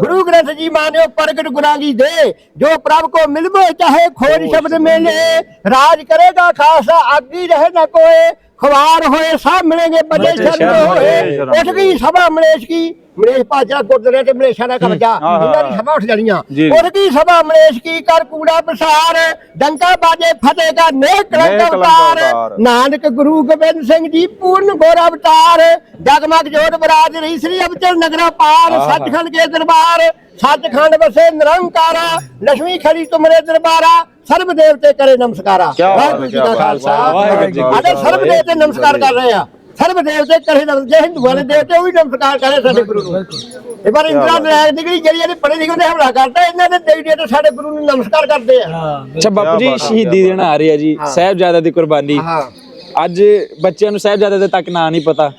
ਗੁਰੂ ਗ੍ਰੰਥ ਜੀ ਮਾਨਿਓ ਪ੍ਰਗਟ ਗੁਰਾਂ ਕੀ ਦੇ। ਜੋ ਪ੍ਰਭ ਕੋ ਮਿਲਵੇ ਚਾਹੇ ਖੋਜ ਸ਼ਬਦ ਮਿਲੇ ਰਾਜ ਕਰੇਗਾ ਖਾਸਾ ਆਗੀ ਰਹਿ ਨ ਕੋਏ। ਖਵਾਰ ਹੋਏ ਸਭ ਮਿਲेंगे ਬਜੇ ਬਜੇ ਸ਼ਰਨ ਹੋਏ। ਉੱਠ ਗਈ ਸਭਾ ਮਲੇਸ਼ ਕੀ ਮਲੇਸ਼ ਭਾਜਾ ਗੁਰਦੁਆਰੇ ਤੇ ਮਲੇਸ਼ਾਂ ਦਾ ਕਬਜ਼ਾ। ਇਹਨਾਂ ਦੀ ਸਭਾ ਉੱਠ ਜਾਣੀਆਂ ਗਈ ਸਭਾ ਮਲੇਸ਼ ਕੀ ਕਰ ਕੂੜਾ ਪ੍ਰਸਾਰ ਡੰਕਾ ਬਾਜੇ ਫਤਿਹ ਦਾ ਨੇਕ ਕਲੰਕ ਅਵਤਾਰ। ਨਾਨਕ ਗੁਰੂ ਗੋਬਿੰਦ ਸਿੰਘ ਜੀ ਪੂਰਨ ਗੋਰ ਅਵਤਾਰ ਜਗਮਗ ਜੋਤ ਬਰਾਜ ਰਹੀ ਸ੍ਰੀ ਅਬਚਲ ਨਗਰਾ ਪਾਰ। ਸੱਚਖੰਡ ਕੇ ਦਰਬਾਰ ਸੱਚਖੰਡ ਵਸੇ ਨਿਰੰਕਾਰਾ ਲక్ష్ਮੀ ਖੜੀ ਤੁਮਰੇ ਦਰਬਾਰਾ ਸਰਬ ਦੇਵਤੇ ਕਰੇ ਨਮਸਕਾਰਾ ਵਾਹਿਗੁਰੂ ਜੀ ਬਾਤ ਖਾਲਸਾ ਆਦੇ ਸਰਬ। ਦੇਵਤੇ ਨਮਸਕਾਰ ਕਰ ਰਹੇ ਆ ਸਰਬ ਦੇਵਤੇ ਕਰੇ ਨਮਸਕਾਰ ਜੇ ਹਿੰਦੂਆਂ ਦੇ ਦੇਵਤੇ ਉਹ ਵੀ ਨਮਸਕਾਰ ਕਰੇ ਸਾਡੇ ਗੁਰੂ ਨੂੰ। ਇਹ ਵਾਰ ਇੰਦਰਾ ਨਾਇਕ ਦੀ ਜਿਹੜੀ ਜਿਹੜੀ ਇਹਨੇ ਪੜੇ ਲਿਖੇ ਤੇ ਹਮਲਾ ਕਰਦਾ ਇਹਨਾਂ ਦੇ ਦੇਵੀ ਦੇਵਤੇ ਸਾਡੇ ਗੁਰੂ ਨੂੰ ਨਮਸਕਾਰ ਕਰਦੇ ਆ। ਅੱਛਾ ਬਾਪੂ ਜੀ ਸ਼ਹੀਦੀ ਦਿਨ ਆ ਰਹੀ ਜੀ ਸਾਹਿਬਜ਼ਾਦਾ ਦੀ ਕੁਰਬਾਨੀ। ਹਾਂ। ਅੱਜ ਬੱਚਿਆਂ ਨੂੰ ਸਾਹਿਬਜ਼ਾਦੇ ਦੇ ਤੱਕ ਨਾਂ ਨਹੀਂ ਪਤਾ।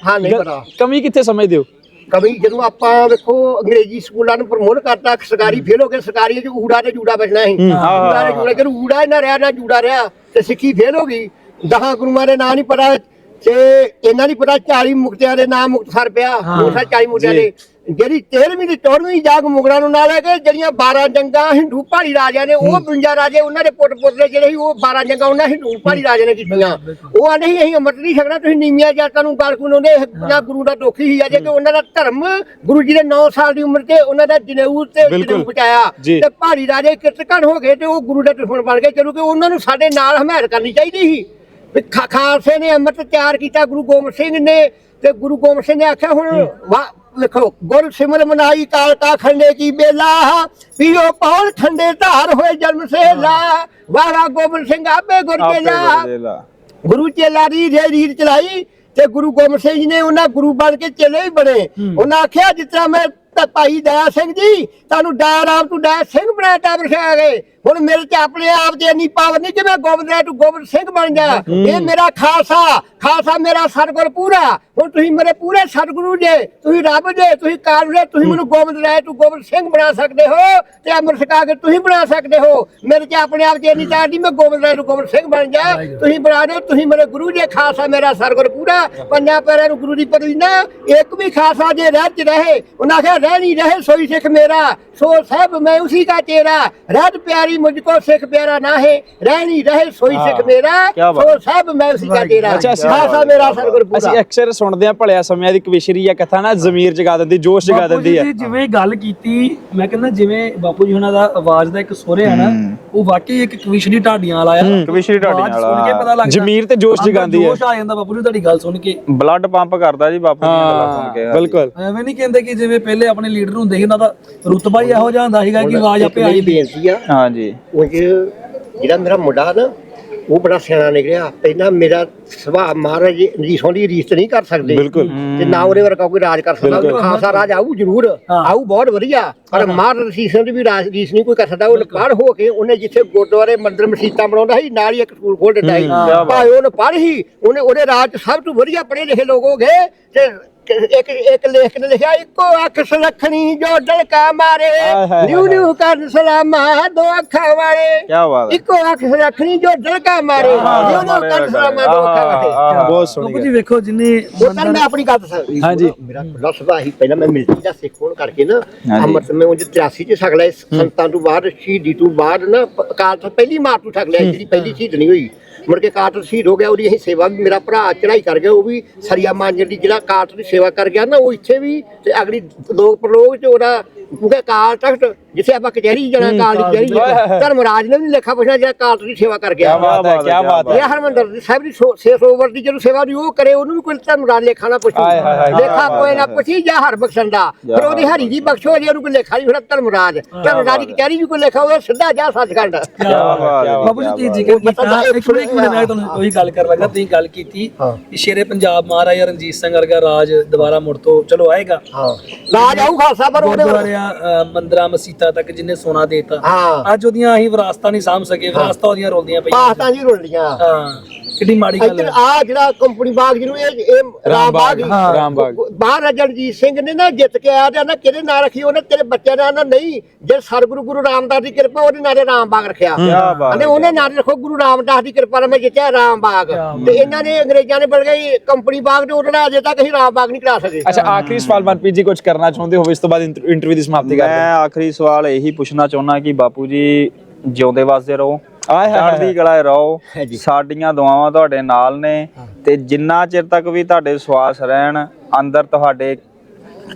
ਕਮੀ ਕਿੱਥੇ ਸਮਝਦੇ ਹੋ? ਕਵੀ ਜਦੋਂ ਆਪਾਂ ਵੇਖੋ ਅੰਗਰੇਜ਼ੀ ਸਕੂਲਾਂ ਨੂੰ ਪ੍ਰਮੋਟ ਕਰਤਾ ਸਰਕਾਰੀ ਫੇਲ ਹੋ ਕੇ ਸਰਕਾਰੀ ਚ ਊੜਾ ਤੇ ਜੂੜਾ ਬਚਣਾ ਸੀ। ਊੜਾ ਤੇ ਜੂੜਾ ਜਦੋਂ ਊੜਾ ਹੀ ਨਾ ਰਿਹਾ ਨਾ ਜੂੜਾ ਰਿਹਾ ਤੇ ਸਿੱਖੀ ਫੇਲ ਹੋ ਗਈ। ਦਹਾਂ ਗੁਰੂਆਂ ਦੇ ਨਾਂ ਨਹੀਂ ਪਤਾ ਤੇ ਇਹਨਾਂ ਨਹੀਂ ਪਤਾ 40 ਮੁਕਤਿਆਂ ਦੇ ਨਾਮ ਮੁਕਤਸਰ ਪਿਆ ਮੂਸਾ 40 ਮੁਕਤਿਆਂ ਦੇ। ਜਿਹੜੀ 13ਵੀਂ ਤੇ 14ਵੀਂ ਜਾਗ ਮੁਗਲਾਂ ਨੂੰ ਨਾਲ ਲੈ ਕੇ ਜਿਹੜੀਆਂ 12 ਜੰਗਾਂ ਹਿੰਦੂ ਪਹਾੜੀ ਰਾਜਿਆਂ ਨੇ ਉਹ 52 ਰਾਜੇ ਉਹਨਾਂ ਦੇ ਪੁੱਤ ਪੁੱਤਰੇ ਜਿਹੜੇ ਸੀ ਉਹ 12 ਜੰਗਾਂ ਉਹਨਾਂ ਹਿੰਦੂ ਪਹਾੜੀ ਰਾਜੇ ਨੇ ਕੀਤੀਆਂ। ਉਹ ਆਂਦੇ ਸੀ ਅਸੀਂ ਅੰਮ੍ਰਿਤ ਨਹੀਂ ਛਕਣਾ ਤੁਸੀਂ ਨੀਵੀਆਂ ਜਾਤਾਂ ਨੂੰ ਗਲ ਖੁਣਾਉਂਦੇ ਨਾ ਗੁਰੂ ਦਾ ਦੁੱਖ ਹੀ ਆ ਜੇ ਕਿ ਉਹਨਾਂ ਦਾ ਧਰਮ ਗੁਰੂ ਜੀ ਦੇ 9 ਸਾਲ ਦੀ ਉਮਰ ਤੇ ਉਹਨਾਂ ਦਾ ਜਨੇਊ ਤੇ। ਜਨੇਊ ਬਚਾਇਆ। ਤੇ ਪਹਾੜੀ ਰਾਜੇ ਕਿਰਤਕਣ ਹੋ ਗਏ ਤੇ ਉਹ ਗੁਰੂ ਦੇ ਦੁਸ਼ਮਣ ਬਣ ਗਏ ਚਲੋ ਕਿ ਉਹਨਾਂ ਨੂੰ ਸਾਡੇ ਨਾਲ ਹਮਾਇਤ ਕਰਨੀ ਚਾਹੀਦੀ ਸੀ। ਖਾਲਸੇ ਨੇ ਅੰਮ੍ਰਿਤ ਤਿਆਰ ਕੀਤਾ ਗੁਰੂ ਗੋਬਿੰਦ ਸਿੰਘ ਨੇ ਤੇ ਗੁਰੂ ਗੋਬਿੰਦ ਸਿੰਘ ਨੇ ਆਖਿਆ ਹੁਣ ਲਿਖੋ ਗੁਰ ਸਿਮਰ ਮਨਾਈ ਕਾਲ ਕਾ ਖੰਡੇ ਕੀ ਬੇਲਾ ਪੀਓ ਪੌਣ ਖੰਡੇ ਧਾਰ ਹੋਏ ਜਨਮ ਸੇਲਾ ਵਾਰਾ ਗੋਬਿੰਦ ਸਿੰਘ ਆਪੇ ਗੁਰ ਚੇਲਾ ਗੁਰਦੇਲਾ। ਗੁਰੂ ਚੇਲਾ ਦੀ ਰੇ ਰੀਤ ਚਲਾਈ ਤੇ ਗੁਰੂ ਗੋਬਿੰਦ ਸਿੰਘ ਜੀ ਨੇ ਉਹਨਾਂ ਗੁਰੂ ਬਣ ਕੇ ਚੇਲੇ ਵੀ ਬਣੇ। ਉਹਨਾਂ ਆਖਿਆ ਜਿਸ ਤਰ੍ਹਾਂ ਮੈਂ ਤਾਂ ਭਾਈ ਦਇਆ ਸਿੰਘ ਜੀ ਤੁਹਾਨੂੰ ਦਇਆ ਰਾਮ ਤੋਂ ਦਇਆ ਸਿੰਘ ਬਣਾਇਆ ਤਾਂ ਬਰਸ਼ਾ ਗਏ ਹੁਣ ਮੇਰੇ ਤੇ ਆਪਣੇ ਆਪ ਤੇ ਇੰਨੀ ਪਾਵਰ ਨਹੀਂ ਜਿਵੇਂ ਗੋਬਿੰਦ ਰਾਏ ਤੂੰ ਗੋਬਿੰਦ ਸਿੰਘ ਬਣ ਗਿਆ। ਇਹ ਮੇਰਾ ਖਾਲਸਾ ਖਾਲਸਾ ਮੇਰਾ ਸਰਗੁਰ ਪੂਰਾ। ਹੁਣ ਤੁਸੀਂ ਮੇਰੇ ਪੂਰੇ ਸਤਗੁਰੂ ਜੇ ਤੁਸੀਂ ਰੱਬ ਜੇ ਤੁਸੀਂ ਕਾਲ ਜੇ ਤੁਸੀਂ ਮੈਨੂੰ ਗੋਬਿੰਦ ਰਾਏ ਤੂੰ ਗੋਬਿੰਦ ਸਿੰਘ ਬਣਾ ਸਕਦੇ ਹੋ ਤੇ ਅਮਰ ਸਕਾ ਕੇ ਤੁਸੀਂ ਬਣਾ ਸਕਦੇ ਹੋ। ਮੇਰੇ ਤੇ ਆਪਣੇ ਆਪ ਤੇ ਇੰਨੀ ਤਾਰ ਨਹੀਂ ਮੈਂ ਗੋਬਿੰਦ ਰਾਏ ਤੂੰ ਗੋਬਿੰਦ ਸਿੰਘ ਬਣ ਜਾ ਤੁਸੀਂ ਬਣਾ ਦਿਓ ਤੁਸੀਂ ਮੇਰੇ ਗੁਰੂ ਜੇ ਖਾਲਸਾ ਮੇਰਾ ਸਰਗੁਰ ਪੂਰਾ। ਪੰਜਾਂ ਪਿਆਰਿਆਂ ਨੂੰ ਗੁਰੂ ਦੀ ਪਦਵੀ ਨਾ ਇੱਕ ਵੀ ਖਾਲਸਾ ਜੇ ਰਹਿ ਚ ਰਹੇ ਉਹਨਾਂ ਆਖਿਆ ਰਹਿ ਨਹੀਂ ਰਹੇ ਸੋਈ ਸਿੱਖ ਮੇਰਾ। ਸੋ ਸਾਹਿਬ ਮੈਂ ਉਸੇ ਦਾ ਤੇਰਾ ਰਹਿਤ ਪਿਆਰੀ कोई मुझको सिख प्यारा ना है रहनी रहे सोई हाँ, सिख मेरा ਕਿਆ ਬਾਤ। सो सब मैं उसी ਅੱਛਾ, ਅਸੀਂ- ਮੇਰਾ ਸਰਗੁਰ ਪੂਰਾ। ਅਸੀਂ ਅਕਸਰ ਸੁਣਦੇ ਆ ਭਲਿਆ ਸਮਿਆਂ ਦੀ ਕਵਿਸ਼ਰੀ ਆ ਕਥਾ ਨਾ ਜ਼ਮੀਰ ਜਗਾ ਦਿੰਦੀ ਜੋਸ਼ ਜਗਾ ਦਿੰਦੀ ਆ ਜਿਵੇਂ ਗੱਲ ਕੀਤੀ ਮੈਂ ਕਹਿੰਦਾ ਜਿਵੇਂ ਬਾਪੂ ਜੀ ਉਹਨਾਂ ਦਾ ਆਵਾਜ਼ ਦਾ ਇੱਕ ਸੋਹਰੇ ਆ ਨਾ ਉਹ ਵਾਕਈ ਇੱਕ ਕਵਿਸ਼ਰੀ ਢਾਡੀਆਂ ਵਾਲਾ ਆ ਕਵਿਸ਼ਰੀ ਢਾਡੀਆਂ ਆਵਾਜ਼ ਸੁਣ ਕੇ ਪਤਾ ਲੱਗਦਾ। ਜ਼ਮੀਰ ਤੇ ਜੋਸ਼ ਅੰਦਰ ਜਗਾਉਂਦੀ ਹੈ। ਜੋਸ਼ ਆ ਜਾਂਦਾ ਬਾਪੂ ਜੀ ਤੁਹਾਡੀ ਗੱਲ ਸੁਣ ਕੇ। ਬਲੱਡ ਪੰਪ ਕਰਦਾ ਜੀ ਬਾਪੂ ਦੀਆਂ ਗੱਲਾਂ ਸੁਣ ਕੇ ਬਿਲਕੁਲ। ਐਵੇਂ ਨਹੀਂ ਕਹਿੰਦੇ ਕਿ ਜਿਵੇਂ ਪਹਿਲੇ ਆਪਣੇ ਲੀਡਰ ਹੁੰਦੇ ਸੀ ਉਹਨਾਂ ਦਾ ਰੁਤਬਾ ਹੀ ਇਹੋ ਜਿਹਾ ਹੁੰਦਾ ਸੀਗਾ ਕਿ ਆਵਾਜ਼ ਆਪੇ ਆਈ ਦੀ ਬੇਨਤੀ ਆ। ਹਾਂਜੀ। ਉਹ 'ਚ ਜਿਹੜਾ ਮੇਰਾ ਮੁੰਡਾ ਨਾ ਉਹ ਬੜਾ ਸਿਆਣਾ ਨਿਕਲਿਆ। ਪਹਿਲਾਂ ਮੇਰਾ ਸੁਭਾਅ ਮਹਾਰਾਜ ਜੀ ਸੋਹਣੀ ਰੀਤ ਨਹੀਂ ਕਰ ਸਕਦੇ। ਬਿਲਕੁਲ। ਤੇ ਨਾ ਉਹਦੇ ਵਰਗਾ ਕੋਈ ਰਾਜ ਕਰ ਸਕਦਾ। ਉਹ ਖਾਲਸਾ ਰਾਜ ਆਊ ਜ਼ਰੂਰ। ਆਊ ਬਹੁਤ ਵਧੀਆ। ਪਰ ਮਹਾਰਾਜ ਸੀਸਾਂ ਦੀ ਵੀ ਰਾਜ ਰੀਸ ਨਹੀਂ ਕੋਈ ਕਰ ਸਕਦਾ। ਉਹ ਪੜ੍ਹ ਹੋ ਕੇ ਉਹਨੇ ਜਿੱਥੇ ਗੁਰਦੁਆਰੇ ਮੰਦਿਰ ਮਸਜਿਦਾਂ ਬਣਾਉਂਦਾ ਸੀ ਨਾਲ ਹੀ ਇੱਕ ਸਕੂਲ ਖੋਲ ਦਿੱਤਾ ਸੀ। ਭਾਵੇਂ ਉਹਨੇ ਪੜ੍ਹ ਹੀ ਉਹਨੇ ਉਹਦੇ ਰਾਜ 'ਚ ਸਭ ਤੋਂ ਵਧੀਆ ਪੜ੍ਹੇ ਲਿਖੇ ਲੋਕ ਹੋ ਗਏ ਤੇ ਇੱਕ ਇੱਕ ਲੇਖ ਨੇ ਲਿਖਿਆ ਇੱਕੋ ਅੱਖ ਸੁਲੱਖਣੀ ਜੋ ਡਲਕਾ ਮਾਰੇ। ਹਾਏ ਨਿਉ ਨਿਉ ਕਰ ਸਲਾਮਾ ਦੋ ਅੱਖਾਂ ਵਾਲੇ। ਕੀ ਬਾਤ ਹੈ। ਇੱਕੋ ਅੱਖ ਸੁਲੱਖਣੀ ਜੋ ਡਲਕਾ ਮਾਰੇ। ਨਿਉ ਨਿਉ ਕਰ ਸਲਾਮਾ ਦੋ ਅੱਖਾਂ ਵਾਲੇ। ਆਹ, ਬਹੁਤ ਸੋਹਣੀ ਗੱਲ। ਜੀ ਵੇਖੋ ਜਿੰਨੇ ਮੈਂ ਆਪਣੀ ਗੱਲ ਦੱਸਾਂ। ਹਾਂਜੀ। ਮੇਰਾ ਖੁੱਲਾ ਸੁਭਾਅ ਹੀ ਪਹਿਲਾਂ ਮੈਂ ਮਿਲਦੀ ਦਾ ਸਿੱਖ ਹੋਣ ਕਰਕੇ ਨਾ ਹਾਂਜੀ। ਅੰਮ੍ਰਿਤ ਮੈਂ ਉਹ 83 ਚ ਛਕ ਲਿਆ। ਸੰਤਾਂ ਤੋਂ ਬਾਅਦ ਸ਼ਹੀਦੀ ਤੋਂ ਬਾਅਦ ਨਾ ਪ- ਅਕਾਲ ਤੋਂ ਪਹਿਲੀ ਮਾਰ ਤੋਂ ਛਕ ਲਿਆ ਜਿਹੜੀ ਪਹਿਲੀ ਸ਼ਹੀਦ ਨਹੀਂ ਹੋਈ। ਮੁੜ ਕੇ ਕਾਟ ਸ਼ਹੀਦ ਹੋ ਗਿਆ, ਉਹਦੀ ਅਸੀਂ ਸੇਵਾ ਵੀ ਮੇਰਾ ਭਰਾ ਚੜਾਈ ਕਰ ਗਿਆ, ਉਹ ਵੀ ਸਰੀਆ ਮਾਂਜਣ ਦੀ ਜਿਹੜਾ ਕਾਟ ਦੀ ਸੇਵਾ ਕਰ ਗਿਆ ਨਾ, ਉਹ ਇੱਥੇ ਵੀ ਤੇ ਅਗਲੀ ਲੋਕ ਪ੍ਰਲੋਗ ਚ ਉਹਦਾ, ਕਿਉਂਕਿ ਕਾਲ ਤਖਤ ਜਿੱਥੇ ਆਪਾਂ ਕਚਹਿਰੀ ਜਾਣਾ ਕਾਲ ਦੀ ਕਚਹਿਰੀ ਜਾਣਾ ਧਰਮਰਾਜ ਨੇ ਵੀ ਲੇਖਾ ਪੁੱਛਣਾ ਜਿਹੜਾ ਕਾਟ ਦੀ ਸੇਵਾ ਕਰ ਗਿਆ ਬਾਤ ਹੈ ਕਿਆ ਬਾਤ ਹੈ ਇਹ ਹਰਮੰਦਰ ਦੀ ਸਾਹਿਬ ਦੀ 600 ਓਵਰ ਦੀ ਜਦੋਂ ਸੇਵਾ ਦੀ ਉਹ ਕਰੇ ਉਹਨੂੰ ਵੀ ਕੋਈ ਧਰਮਰਾਜ ਲੇਖਾ ਨਾ ਪੁੱਛੂ। ਹਾਏ ਹਾਏ ਹਾਏ, ਲੇਖਾ ਕੋਈ ਨਾ ਪੁੱਛੀ ਜਾਂ ਹਰ ਬਖਸ਼ਣ ਦਾ। ਫਿਰ ਉਹਦੀ ਹਰੀ ਦੀ ਬਖਸ਼ੋ ਜੇ ਉਹਨੂੰ ਕੋਈ ਲੇਖਾ ਨਹੀਂ ਫਿਰ ਧਰਮਰਾਜ ਧਰਮਰਾਜ ਦੀ ਕਚਹਿਰੀ ਵੀ ਕੋਈ ਲੇਖਾ ਹੋਵੇ ਸਿੱਧਾ ਜਾ ਸੱਚਖੰਡ। ਹੈ ਬਾਬੂ ਜੀ ਤੁਸੀਂ ਜ਼ਿਕਰ ਕੀਤਾ ਇੱਕ ਮਿੰਟ ਇੱਕ ਮਿੰਟ ਮੈਂ ਤੁਹਾਨੂੰ ਉਹੀ ਗੱਲ ਕਰ ਲੱਗਾ ਤੁਸੀਂ ਗੱਲ ਕੀਤੀ। ਕਿ ਸ਼ੇਰੇ ਪੰਜਾਬ ਮਹਾਰਾਜਾ ਰਣਜੀਤ ਸਿੰਘ ਵਰਗਾ ਰਾਜ ਦੁਬਾਰਾ ਮੁੜ ਤੋਂ ਚਲੋ ਆਏਗਾ। ਹਾਂ। ਰਾਜ ਆਊ ਖਾਲਸਾ ਪਰ ਉਹਦੇ ਗੁਰਦੁਆਰਿਆਂ ਅ, ਮੰਦਰਾਂ ਮਸੀਤਾਂ ਤੱਕ ਜਿੰਨੇ ਸੋਨਾ ਦੇਤਾ। ਹਾਂ। ਅੱਜ ਉਹਦੀਆਂ ਅਸੀਂ ਵਿਰਾਸਤਾਂ ਨਹੀਂ ਸਾਂਭ ਸਕੇ ਵਿਰਾਸਤਾਂ ਉਹਦੀਆਂ ਰੋਲਦੀਆਂ ਪਈਆਂ। ਪਾਸਤਾਂ ਜੀ ਰੋਲੀਆਂ ਹਾਂ ਕਿੰਨੀ ਮਾੜੀ ਗੱਲ ਇੱਧਰ ਹੈ। ਆ ਜਿਹੜਾ ਕੰਪਨੀ ਬਾਗ ਜਿਹਨੂੰ ਇਹ ਇਹ ਰਾਮ ਬਾਗ ਹਾਂ, ਰਾਮ ਬਾਗ। ਬਾਹਰ ਰਣਜੀਤ ਸਿੰਘ ਨੇ ਨਾ ਜਿੱਤ ਕੇ ਆਇਆ ਤੇ ਨਾ ਕਿਹਦੇ ਨਾਂ ਰੱਖੀ ਉਹਨੇ ਤੇਰੇ ਬੱਚਿਆਂ ਦਾ ਨਾ ਨਹੀਂ ਜੇ ਸਰਗੁਰੂ ਗੁਰੂ ਰਾਮਦਾਸ ਦੀ ਕਿਰਪਾ ਉਹਦੇ ਨਾਂ ਤੇ ਰਾਮ ਬਾਗ ਰੱਖਿਆ। ਕਿਆ ਬਾਤ ਅਤੇ ਉਹਨੇ ਨਾਂ ਰੱਖੋ ਗੁਰੂ ਰਾਮਦਾਸ ਦੀ ਕਿਰਪਾ ਨਾਲ ਮੈਂ ਜਿੱਤਿਆ ਰਾਮ ਬਾਗ। ਤੇ ਇਹਨਾਂ ਨੇ ਅੰਗਰੇਜ਼ਾਂ ਨੇ ਬਣ ਗਈ ਕੰਪਨੀ ਬਾਗ ਤੇ ਉਹਦਾ ਅਜੇ ਤੱਕ ਅਸੀਂ ਰਾਮ ਬਾਗ ਨਹੀਂ ਕਰਾ ਸਕੇ। ਅੱਛਾ ਆਖਰੀ ਸਵਾਲ ਮਨਪ੍ਰੀਤ ਜੀ ਕੁਝ ਕਰਨਾ ਚਾਹੁੰਦੇ ਹੋਵੇ ਇਸ ਤੋਂ ਬਾਅਦ ਇੰਟਰਵਿਊ ਦੀ ਸਮਾਪਤੀ ਕਰਦੇ ਮੈਂ ਆਖਰੀ ਸਵਾਲ ਇਹੀ ਪੁੱਛਣਾ ਚਾਹੁੰਦਾ ਕਿ ਬਾਪੂ ਜੀ ਜਿਉਂਦੇ ਵਸਦੇ ਰਹੋ ਆਏ। ਚੜ੍ਹਦੀ ਕਲਾ ਰਹੋ। ਸਾਡੀਆਂ ਦੁਆਵਾਂ ਤੁਹਾਡੇ ਨਾਲ ਨੇ ਤੇ ਜਿੰਨਾ ਚਿਰ ਤੱਕ ਵੀ ਤੁਹਾਡੇ ਸਵਾਸ ਰਹਿਣ ਅੰਦਰ ਤੁਹਾਡੇ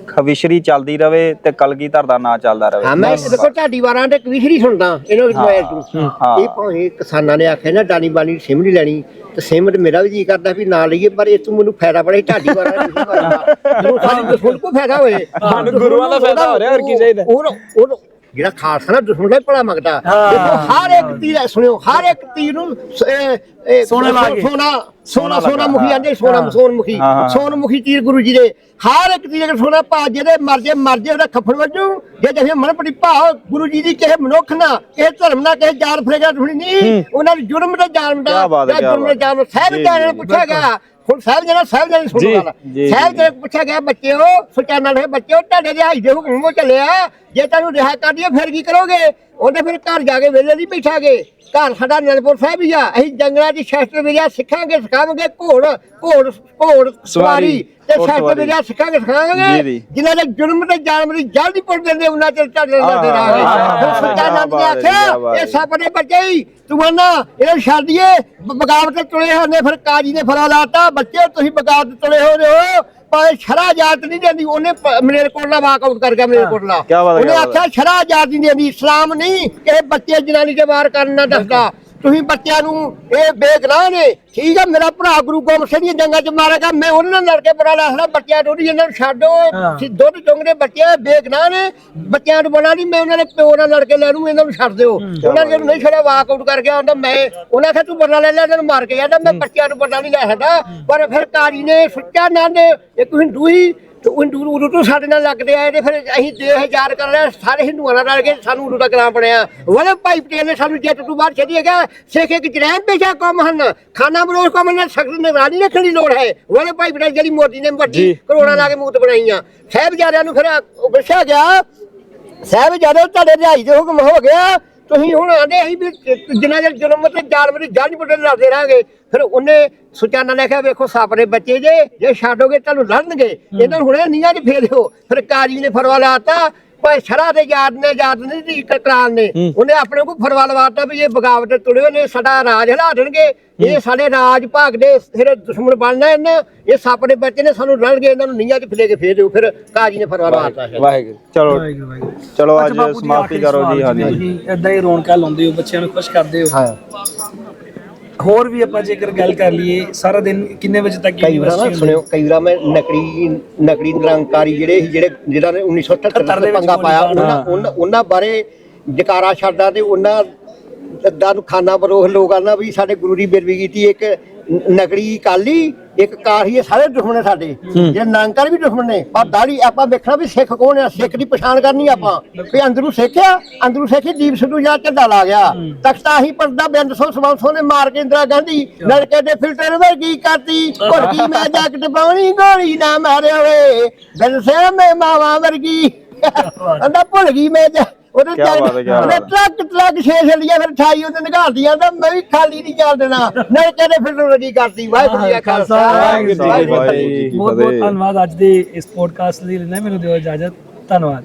ਖਵਿਸ਼ਰੀ ਚੱਲਦੀ ਰਵੇ ਤੇ ਕਲਗੀਧਰ ਦਾ ਨਾਂ ਚੱਲਦਾ ਰਵੇ ਹਾਂ ਮੈਂ ਦੇਖੋ ਢਾਡੀ ਵਾਰਾਂ ਦੇ ਕਵਿਸ਼ਰੀ ਸੁਣਦਾ ਇਹਨਾਂ ਵਿੱਚ ਮੋਬਾਈਲ ਤੋਂ ਹਾਂ। ਇਹ ਭਾਵੇਂ ਕਿਸਾਨਾਂ ਨੇ ਆਖਿਆ ਨਾ ਡਾਨੀ ਬਾਨੀ ਸਿਮ ਨਹੀਂ ਲੈਣੀ ਤੇ ਸਿਮ ਤੇ ਮੇਰਾ ਵੀ ਜੀ ਕਰਦਾ ਵੀ ਨਾ ਲਈਏ ਪਰ ਇਹ ਤੋਂ ਮੈਨੂੰ ਫਾਇਦਾ ਬੜਾ ਢਾਡੀ ਵਾਰਾਂ ਦਾ ਜਦੋਂ ਸਾਡੀ ਦੁਸ਼ਮਣ ਕੋ ਫਾਇਦਾ ਹੋਏ ਸਾਨੂੰ ਗੁਰੂਆਂ ਦਾ ਫਾਇਦਾ ਹੋ ਰਿਹਾ, ਹੋਰ ਕੀ ਚਾਹੀਦਾ? ਉਹ ਉਹ ਜਿਹੜਾ ਖਾਲਸਾ ਨਾ ਦੁਸ਼ਮਣ ਦਾ ਹੀ ਭਲਾ ਮੰਗਦਾ। ਦੇਖੋ ਹਰ ਇੱਕ ਤੀਰ ਸੁਣਿਓ ਹਰ ਇੱਕ ਤੀਰ ਨੂੰ ਸ- ਇਹ- ਇਹ ਸੋਨਾ ਲਾ ਕੇ। ਸੋਨਾ ਸੋਨਾ ਸੋਨਾ ਮੁਖੀ ਆਂਦੇ ਸੋਨਾ ਸੋਨ ਮੁਖੀ ਹਾਂ, ਹਾਂ। ਸੋਨ ਮੁਖੀ ਤੀਰ ਗੁਰੂ ਜੀ ਦੇ। ਹਰ ਇੱਕ ਤੀਰ ਸੋਨਾ ਭਾ ਜਿਹਦੇ ਮਰ ਜੇ ਮਰ ਜੇ ਉਹਦਾ ਖੱਫੜ ਵੱਜੂ। ਜੇ ਜਿਵੇਂ ਮਨ ਪੜੀ ਭਾ ਗੁਰੂ ਜੀ ਦੀ ਕਿਸੇ ਮਨੁੱਖ ਨਾ ਕਿਸੇ ਧਰਮ ਨਾਲ ਕਿਸੇ ਜਾਲ ਫਰੇਗਾ ਦੁਸ਼ਮਣੀ ਨਹੀਂ ਉਹਨਾਂ ਦੇ ਜੁਰਮ ਤੇ ਜਾਲਮ ਦਾ ਕਿਆ ਬਾਤ ਹੈ, ਜਾਂ ਕਿਆ ਜੁਰਮ ਤੇ ਬਾਤ। ਜਾਲਮ ਸਾਹਿਬ ਜੀ, ਜਾਣੇ ਜੀ, ਪੁੱਛਿਆ ਗਿਆ। ਹੁਣ ਸਾਹਿਬ ਜਣਾ ਸਾਹਿਬ ਜਣੇ ਜੀ, ਸੁਣੋ ਗੱਲ। ਜੀ, ਸਾਹਿਬ ਜੀ। ਜਣੇ ਪੁੱਛਿਆ ਗਿਆ ਬੱਚਿਓ ਸੁਚਾਨਾ ਨੇ ਬੱਚਿਓ ਤੁਹਾਡੇ ਰਿਹਾਈ ਦੇ ਹੁਕਮ ਉਹ ਚੱਲਿਆ। ਜੇ ਤੁਹਾਨੂੰ ਰਿਹਾ ਕਰ ਦਈਏ ਫਿਰ ਕੀ ਕਰੋਗੇ? ਉਹਨੇ ਫਿਰ ਘਰ ਜਾ ਕੇ ਵੇਲੇ ਨਹੀਂ ਬੈਠਾਗੇ। ਘਰ ਸਾਡਾ ਨਨਪੁਰ ਸਾਹਿਬ ਹੀ ਆ। ਅਸੀਂ ਜੰਗਲਾਂ ਦੀ ਸ਼ਸਤਰ ਵਿਦਿਆ ਸਿੱਖਾਂਗੇ ਸਿਖਾਵਾਂਗੇ। ਘੋੜ ਘੋੜ ਘੋੜ ਸਵਾਰੀ ਤੇ ਸ਼ਸਤਰ। ਵਿਦਿਆ ਸਿੱਖਾਂਗੇ ਸਿਖਾਵਾਂਗੇ। ਜਿਨ੍ਹਾਂ ਦੇ ਜਨਮ ਤੇ ਜਨਮ ਦੀ ਜਲਦੀ ਪੁੱਟ ਦਿੰਦੇ ਉਹਨਾਂ ਚਿਰ ਤੁਹਾਡੇ ਨਾਲ ਦੇ ਰਾਗੇ ਹਾਂ, ਹਾਂ, ਫਿਰ ਸੁੱਚਾ ਨੰਦ ਨੇ ਆਖਿਆ ਇਹ। ਸੱਪ ਦੇ ਬੱਚੇ ਹੀ। ਤੂੰ ਨਾ ਇਹਨਾਂ ਨੂੰ ਛੱਡ ਦਈਏ ਬ- ਬਗਾਵਤ ਤੇ ਤੁਲੇ ਹੋਣੇ ਫਿਰ ਕਾਜੀ ਨੇ ਫਰਾ ਲਾਤਾ ਬੱਚੇ ਤੁਸੀਂ ਬਗਾਵਤ ਤੇ ਤੁਲੇ ਹੋ ਰਹੇ ਹੋ। ਪਰ ਸ਼ਰਾ ਜਾਤ ਨਹੀਂ ਦਿੰਦੀ ਉਹਨੇ ਪ- ਮਲੇਰਕੋਟਲਾ ਵਾਕਆਊਟ ਕਰ ਗਿਆ ਮਲੇਰਕੋਟਲਾ ਉਹਨੇ ਆਖਿਆ ਸ਼ਰਾ ਜਾਤ ਨਹੀਂ ਦਿੰਦੀ ਇਸਲਾਮ ਨਹੀਂ ਕਿ ਬੱਚੇ ਜਨਾਨੀ ਦੇ ਵਾਰ ਕਰਨ ਨਾ ਦੱਸਦਾ। ਤੁਸੀਂ ਬੱਚਿਆਂ ਨੂੰ ਇਹ ਬੇਗਨਾਹ ਨੇ। ਠੀਕ ਆ ਮੇਰਾ ਭਰਾ ਗੁਰੂ ਗੋਬਿੰਦ ਸਿੰਘ ਦੀਆਂ ਜੰਗਾਂ ਚ ਮਾਰੇਗਾ ਮੈਂ ਉਹਨਾਂ ਨਾਲ ਲੜ ਕੇ ਬੜਾ ਲਾਸਣਾ ਬੱਚਿਆਂ ਨੂੰ ਇਹਨਾਂ ਨੂੰ ਛੱਡੋ ਦੁੱਧ ਚੁੰਗਦੇ ਬੱਚੇ ਬੇਗਨਾਹ ਨੇ। ਬੱਚਿਆਂ ਨੂੰ ਬਣਾ ਨਹੀਂ ਮੈਂ ਉਹਨਾਂ ਦੇ ਪਿਓ ਨਾਲ ਲੜ ਕੇ ਲੈ ਲੂੰ ਇਹਨਾਂ ਨੂੰ ਛੱਡ ਦਿਓ। ਉਹਨਾਂ ਨੇ ਨਹੀਂ ਛੜਿਆ ਵਾਕ ਆਊਟ ਕਰ ਗਿਆ ਉਹਨਾਂ ਮੈਂ ਉਹਨਾਂ ਕਿਹਾ ਤੂੰ ਬਦਲਾ ਲੈ ਲੈ ਇਹਨਾਂ ਨੂੰ ਮਾਰ ਕੇ ਜਾਂਦਾ ਮੈਂ ਬੱਚਿਆਂ ਨੂੰ ਬਦਲਾ ਨਹੀਂ ਲੈ ਸਕਦਾ। ਪਰ ਫਿਰ ਕਾਰੀ ਨੇ ਸੁੱਚਾ ਨੰਦ ਇੱਕ ਹਿੰਦੂ ਹੀ ਤੇ ਉਹ ਹਿੰਦੂ ਉਦੋਂ ਤੋਂ ਸਾਡੇ ਨਾਲ ਲੱਗਦੇ ਆਏ ਤੇ ਫਿਰ ਅਸੀਂ ਦੇਹ ਯਾਦ ਕਰ ਰਹੇ ਸਾਰੇ ਹਿੰਦੂਆਂ ਨਾਲ ਰਲ ਕੇ ਸਾਨੂੰ ਉਦੋਂ ਦਾ ਕਲਾਮ ਬਣਿਆ। ਵਾਲੇ ਭਾਈ ਪਟੇਲ ਨੇ ਸਾਨੂੰ ਜੱਟ ਤੋਂ ਬਾਹਰ ਛੱਡੀਏਗਾ ਸਿੱਖ ਇੱਕ ਜਰੈਮ ਪੇਸ਼ਾ ਕੰਮ ਹਨ ਖਾਣਾ ਬਣਾਉਣ ਕੰਮ ਨੇ ਸਖਤ ਨਿਗਰਾਨੀ ਰੱਖਣ ਦੀ ਲੋੜ ਹੈ। ਵਾਲੇ ਭਾਈ ਪਟੇਲ ਜਿਹੜੀ ਮੋਦੀ ਨੇ ਵੱਡੀ। ਕਰੋੜਾਂ ਲਾ ਕੇ ਮੂਤ ਬਣਾਈਆਂ। ਸਾਹਿਬਜ਼ਾਦਿਆਂ ਨੂੰ ਫਿਰ ਉਹ ਦੱਸਿਆ ਗਿਆ ਸਾਹਿਬਜ਼ਾਦੇ ਤੁਹਾਡੇ ਰਿਹਾਈ ਦੇ ਹੁਕਮ ਹੋ ਗਿਆ ਤੁਸੀਂ ਹੁਣ ਆਂਦੇ ਅਸੀਂ ਵੀ ਜਿੰਨਾ ਚਿਰ ਜਨਮ ਤੇ ਜਾਲ ਮੇਰੇ ਜੱਜ ਬੁੱਢੇ ਲੜਦੇ ਰਾਂਗੇ ਫਿਰ ਉਹਨੇ ਸੁਚਾਨਾ ਨੇ ਕਿਹਾ ਵੇਖੋ ਸੱਪ ਦੇ ਬੱਚੇ ਜੇ ਜੇ ਛੱਡੋਗੇ ਤੁਹਾਨੂੰ ਲੜਨਗੇ। ਇਹਨਾਂ ਨੂੰ ਹੁਣੇ ਨੀਆਂ 'ਚ ਫੇਰਿਓ ਫਿਰ ਕਾਜੀ ਨੇ ਫਰਵਾ ਲਾਤਾ ਪਰ ਸ਼ਰਾ ਦੇ ਯਾਦ ਨੇ ਯਾਦ ਨਹੀਂ ਦੀ ਕਰਾਨ ਨੇ। ਉਹਨੇ ਆਪਣੇ ਕੋ ਫਰਵਾ ਲਵਾਤਾ ਵੀ ਇਹ ਬਗਾਵਤ ਤੁੜੇ ਹੋਏ ਨੇ ਸਾਡਾ ਰਾਜ ਹਿਲਾ ਦੇਣਗੇ। ਇਹ ਸਾਡੇ ਰਾਜ ਭਾਗ ਦੇ ਫਿਰ ਦੁਸ਼ਮਣ ਬਣਨਾ ਇਹਨਾਂ ਇਹ ਸੱਪ ਦੇ ਬੱਚੇ ਨੇ ਸਾਨੂੰ ਲੜਨਗੇ ਇਹਨਾਂ ਨੂੰ ਨੀਆਂ 'ਚ ਫਿਲੇ ਕੇ ਫੇਰ ਦਿਓ ਫਿਰ ਕਾਜੀ ਨੇ ਫਰਵਾ ਲਵਾਤਾ ਵਾਹਿਗੁਰੂ ਚਲੋ ਚਲੋ ਅੱਜ ਸਮਾਪਤੀ ਕਰੋ ਜੀ ਹਾਂਜੀ ਇਦਾਂ ਹੀ ਰੌਣਕਾਂ ਲਾਉਂਦੇ ਹੋ ਬੱਚਿਆਂ ਨੂੰ ਖੁਸ਼ ਕਰਦੇ ਹੋ। ਹਾਂ। ਹੋਰ ਵੀ ਆਪਾਂ ਜੇਕਰ ਗੱਲ ਕਰ ਲਈਏ ਸਾਰਾ ਦਿਨ ਕਿੰਨੇ ਵਜੇ ਤੱਕ ਕਈ ਵਾਰ ਨਾ ਸੁਣਿਓ ਕਈ ਵਾਰ ਮੈਂ ਨਕਲੀ ਨਕਲੀ ਨਿਰੰਕਾਰੀ ਜਿਹੜੇ ਜਿਹੜੇ ਜਿਹੜਾ ਨੇ 1978 ਦੇ ਪੰਗਾ ਪਾਇਆ ਉਹਨਾਂ ਉਹਨਾਂ- ਬਾਰੇ ਜਕਾਰਾ ਛੱਡਦਾ ਤੇ ਉਹਨਾਂ ਦਾ ਨੂੰ ਖਾਨਾ ਬਰੋਹ ਲੋਕ ਆਂਦਾ ਵੀ ਸਾਡੇ ਗੁਰੂ ਦੀ ਬੇਰਵੀ ਕੀਤੀ ਇੱਕ ਨਕਲੀ ਕਾਲੀ ਇੱਕ ਕਾਹੀ ਸਾਰੇ ਦੁਸ਼ਮਣ ਨੇ ਸਾਡੇ। ਜਿਹੜੇ ਨਾਨਕਾਰ ਵੀ ਦੁਸ਼ਮਣ ਨੇ। ਪਰ ਦਾੜੀ ਆਪਾਂ ਵੇਖਣਾ ਵੀ ਸਿੱਖ ਕੌਣ ਆ? ਸਿੱਖ ਦੀ ਪਛਾਣ ਕਰਨੀ ਆਪਾਂ। ਵੀ ਅੰਦਰੂ ਸਿੱਖਿਆ? ਅੰਦਰੂ ਸਿੱਖੀ ਦੀਪ ਸਿੱਧੂ ਜਾਂ ਝੰਡਾ ਲਾ ਗਿਆ। ਤਖਤਾ ਹੀ ਪਰਦਾ ਬਿੰਦ ਸੋ ਸਵਾਂਸੋ ਨੇ ਮਾਰ ਕੇ ਇੰਦਰਾ ਗਾਂਧੀ। ਲੜਕੇ ਦੇ ਫਿਲਟਰ ਵਰਗੀ ਕਰਤੀ ਭੁਲਕੀ ਮੈਂ ਜੱਟ ਪਾਉਣੀ ਗੋਲੀ ਨਾ ਮਾਰਿਆ ਵੇ ਬਿੰਦ ਸਿਆ ਮੈਂ ਮਾਵਾ ਵਰਗੀ। ਅੰਦਾ ਭੁੱਲ ਗਈ ਮੈਂ ਜਾ- ਉਹਦੇ ਕਿਆ ਬਾਤ ਹੈ, ਕਿਆ ਉਹਨੇ ਬਾਤ ਹੈ। ਟਰੱਕ ਟਰੱਕ ਛੇ ਛੱਲੀਆਂ ਫਿਰ 28 ਉਹਨੇ ਨਿਕਾਲਦੀਆਂ ਤਾਂ ਮੈਂ ਵੀ ਖਾਲੀ ਨਹੀਂ ਚੱਲ ਦੇਣਾ ਨਲਕੇ ਦੇ ਫਿਲਟਰ ਵਰਗੀ ਕਰਤੀ। ਵਾਹਿਗੁਰੂ ਜੀ ਕਾ ਖਾਲਸਾ ਵਾਹਿਗੁਰੂ ਜੀ ਕੀ ਵਾਹਿਗੁਰੂ ਜੀ ਕੀ। ਫਤਿਹ। ਬਹੁਤ ਬਹੁਤ ਧੰਨਵਾਦ ਅੱਜ ਦੇ ਇਸ ਪੋਡਕਾਸਟ ਲਈ। ਲੈਣਾ ਮੈਨੂੰ ਦਿਓ ਇਜਾਜ਼ਤ। ਧੰਨਵਾਦ।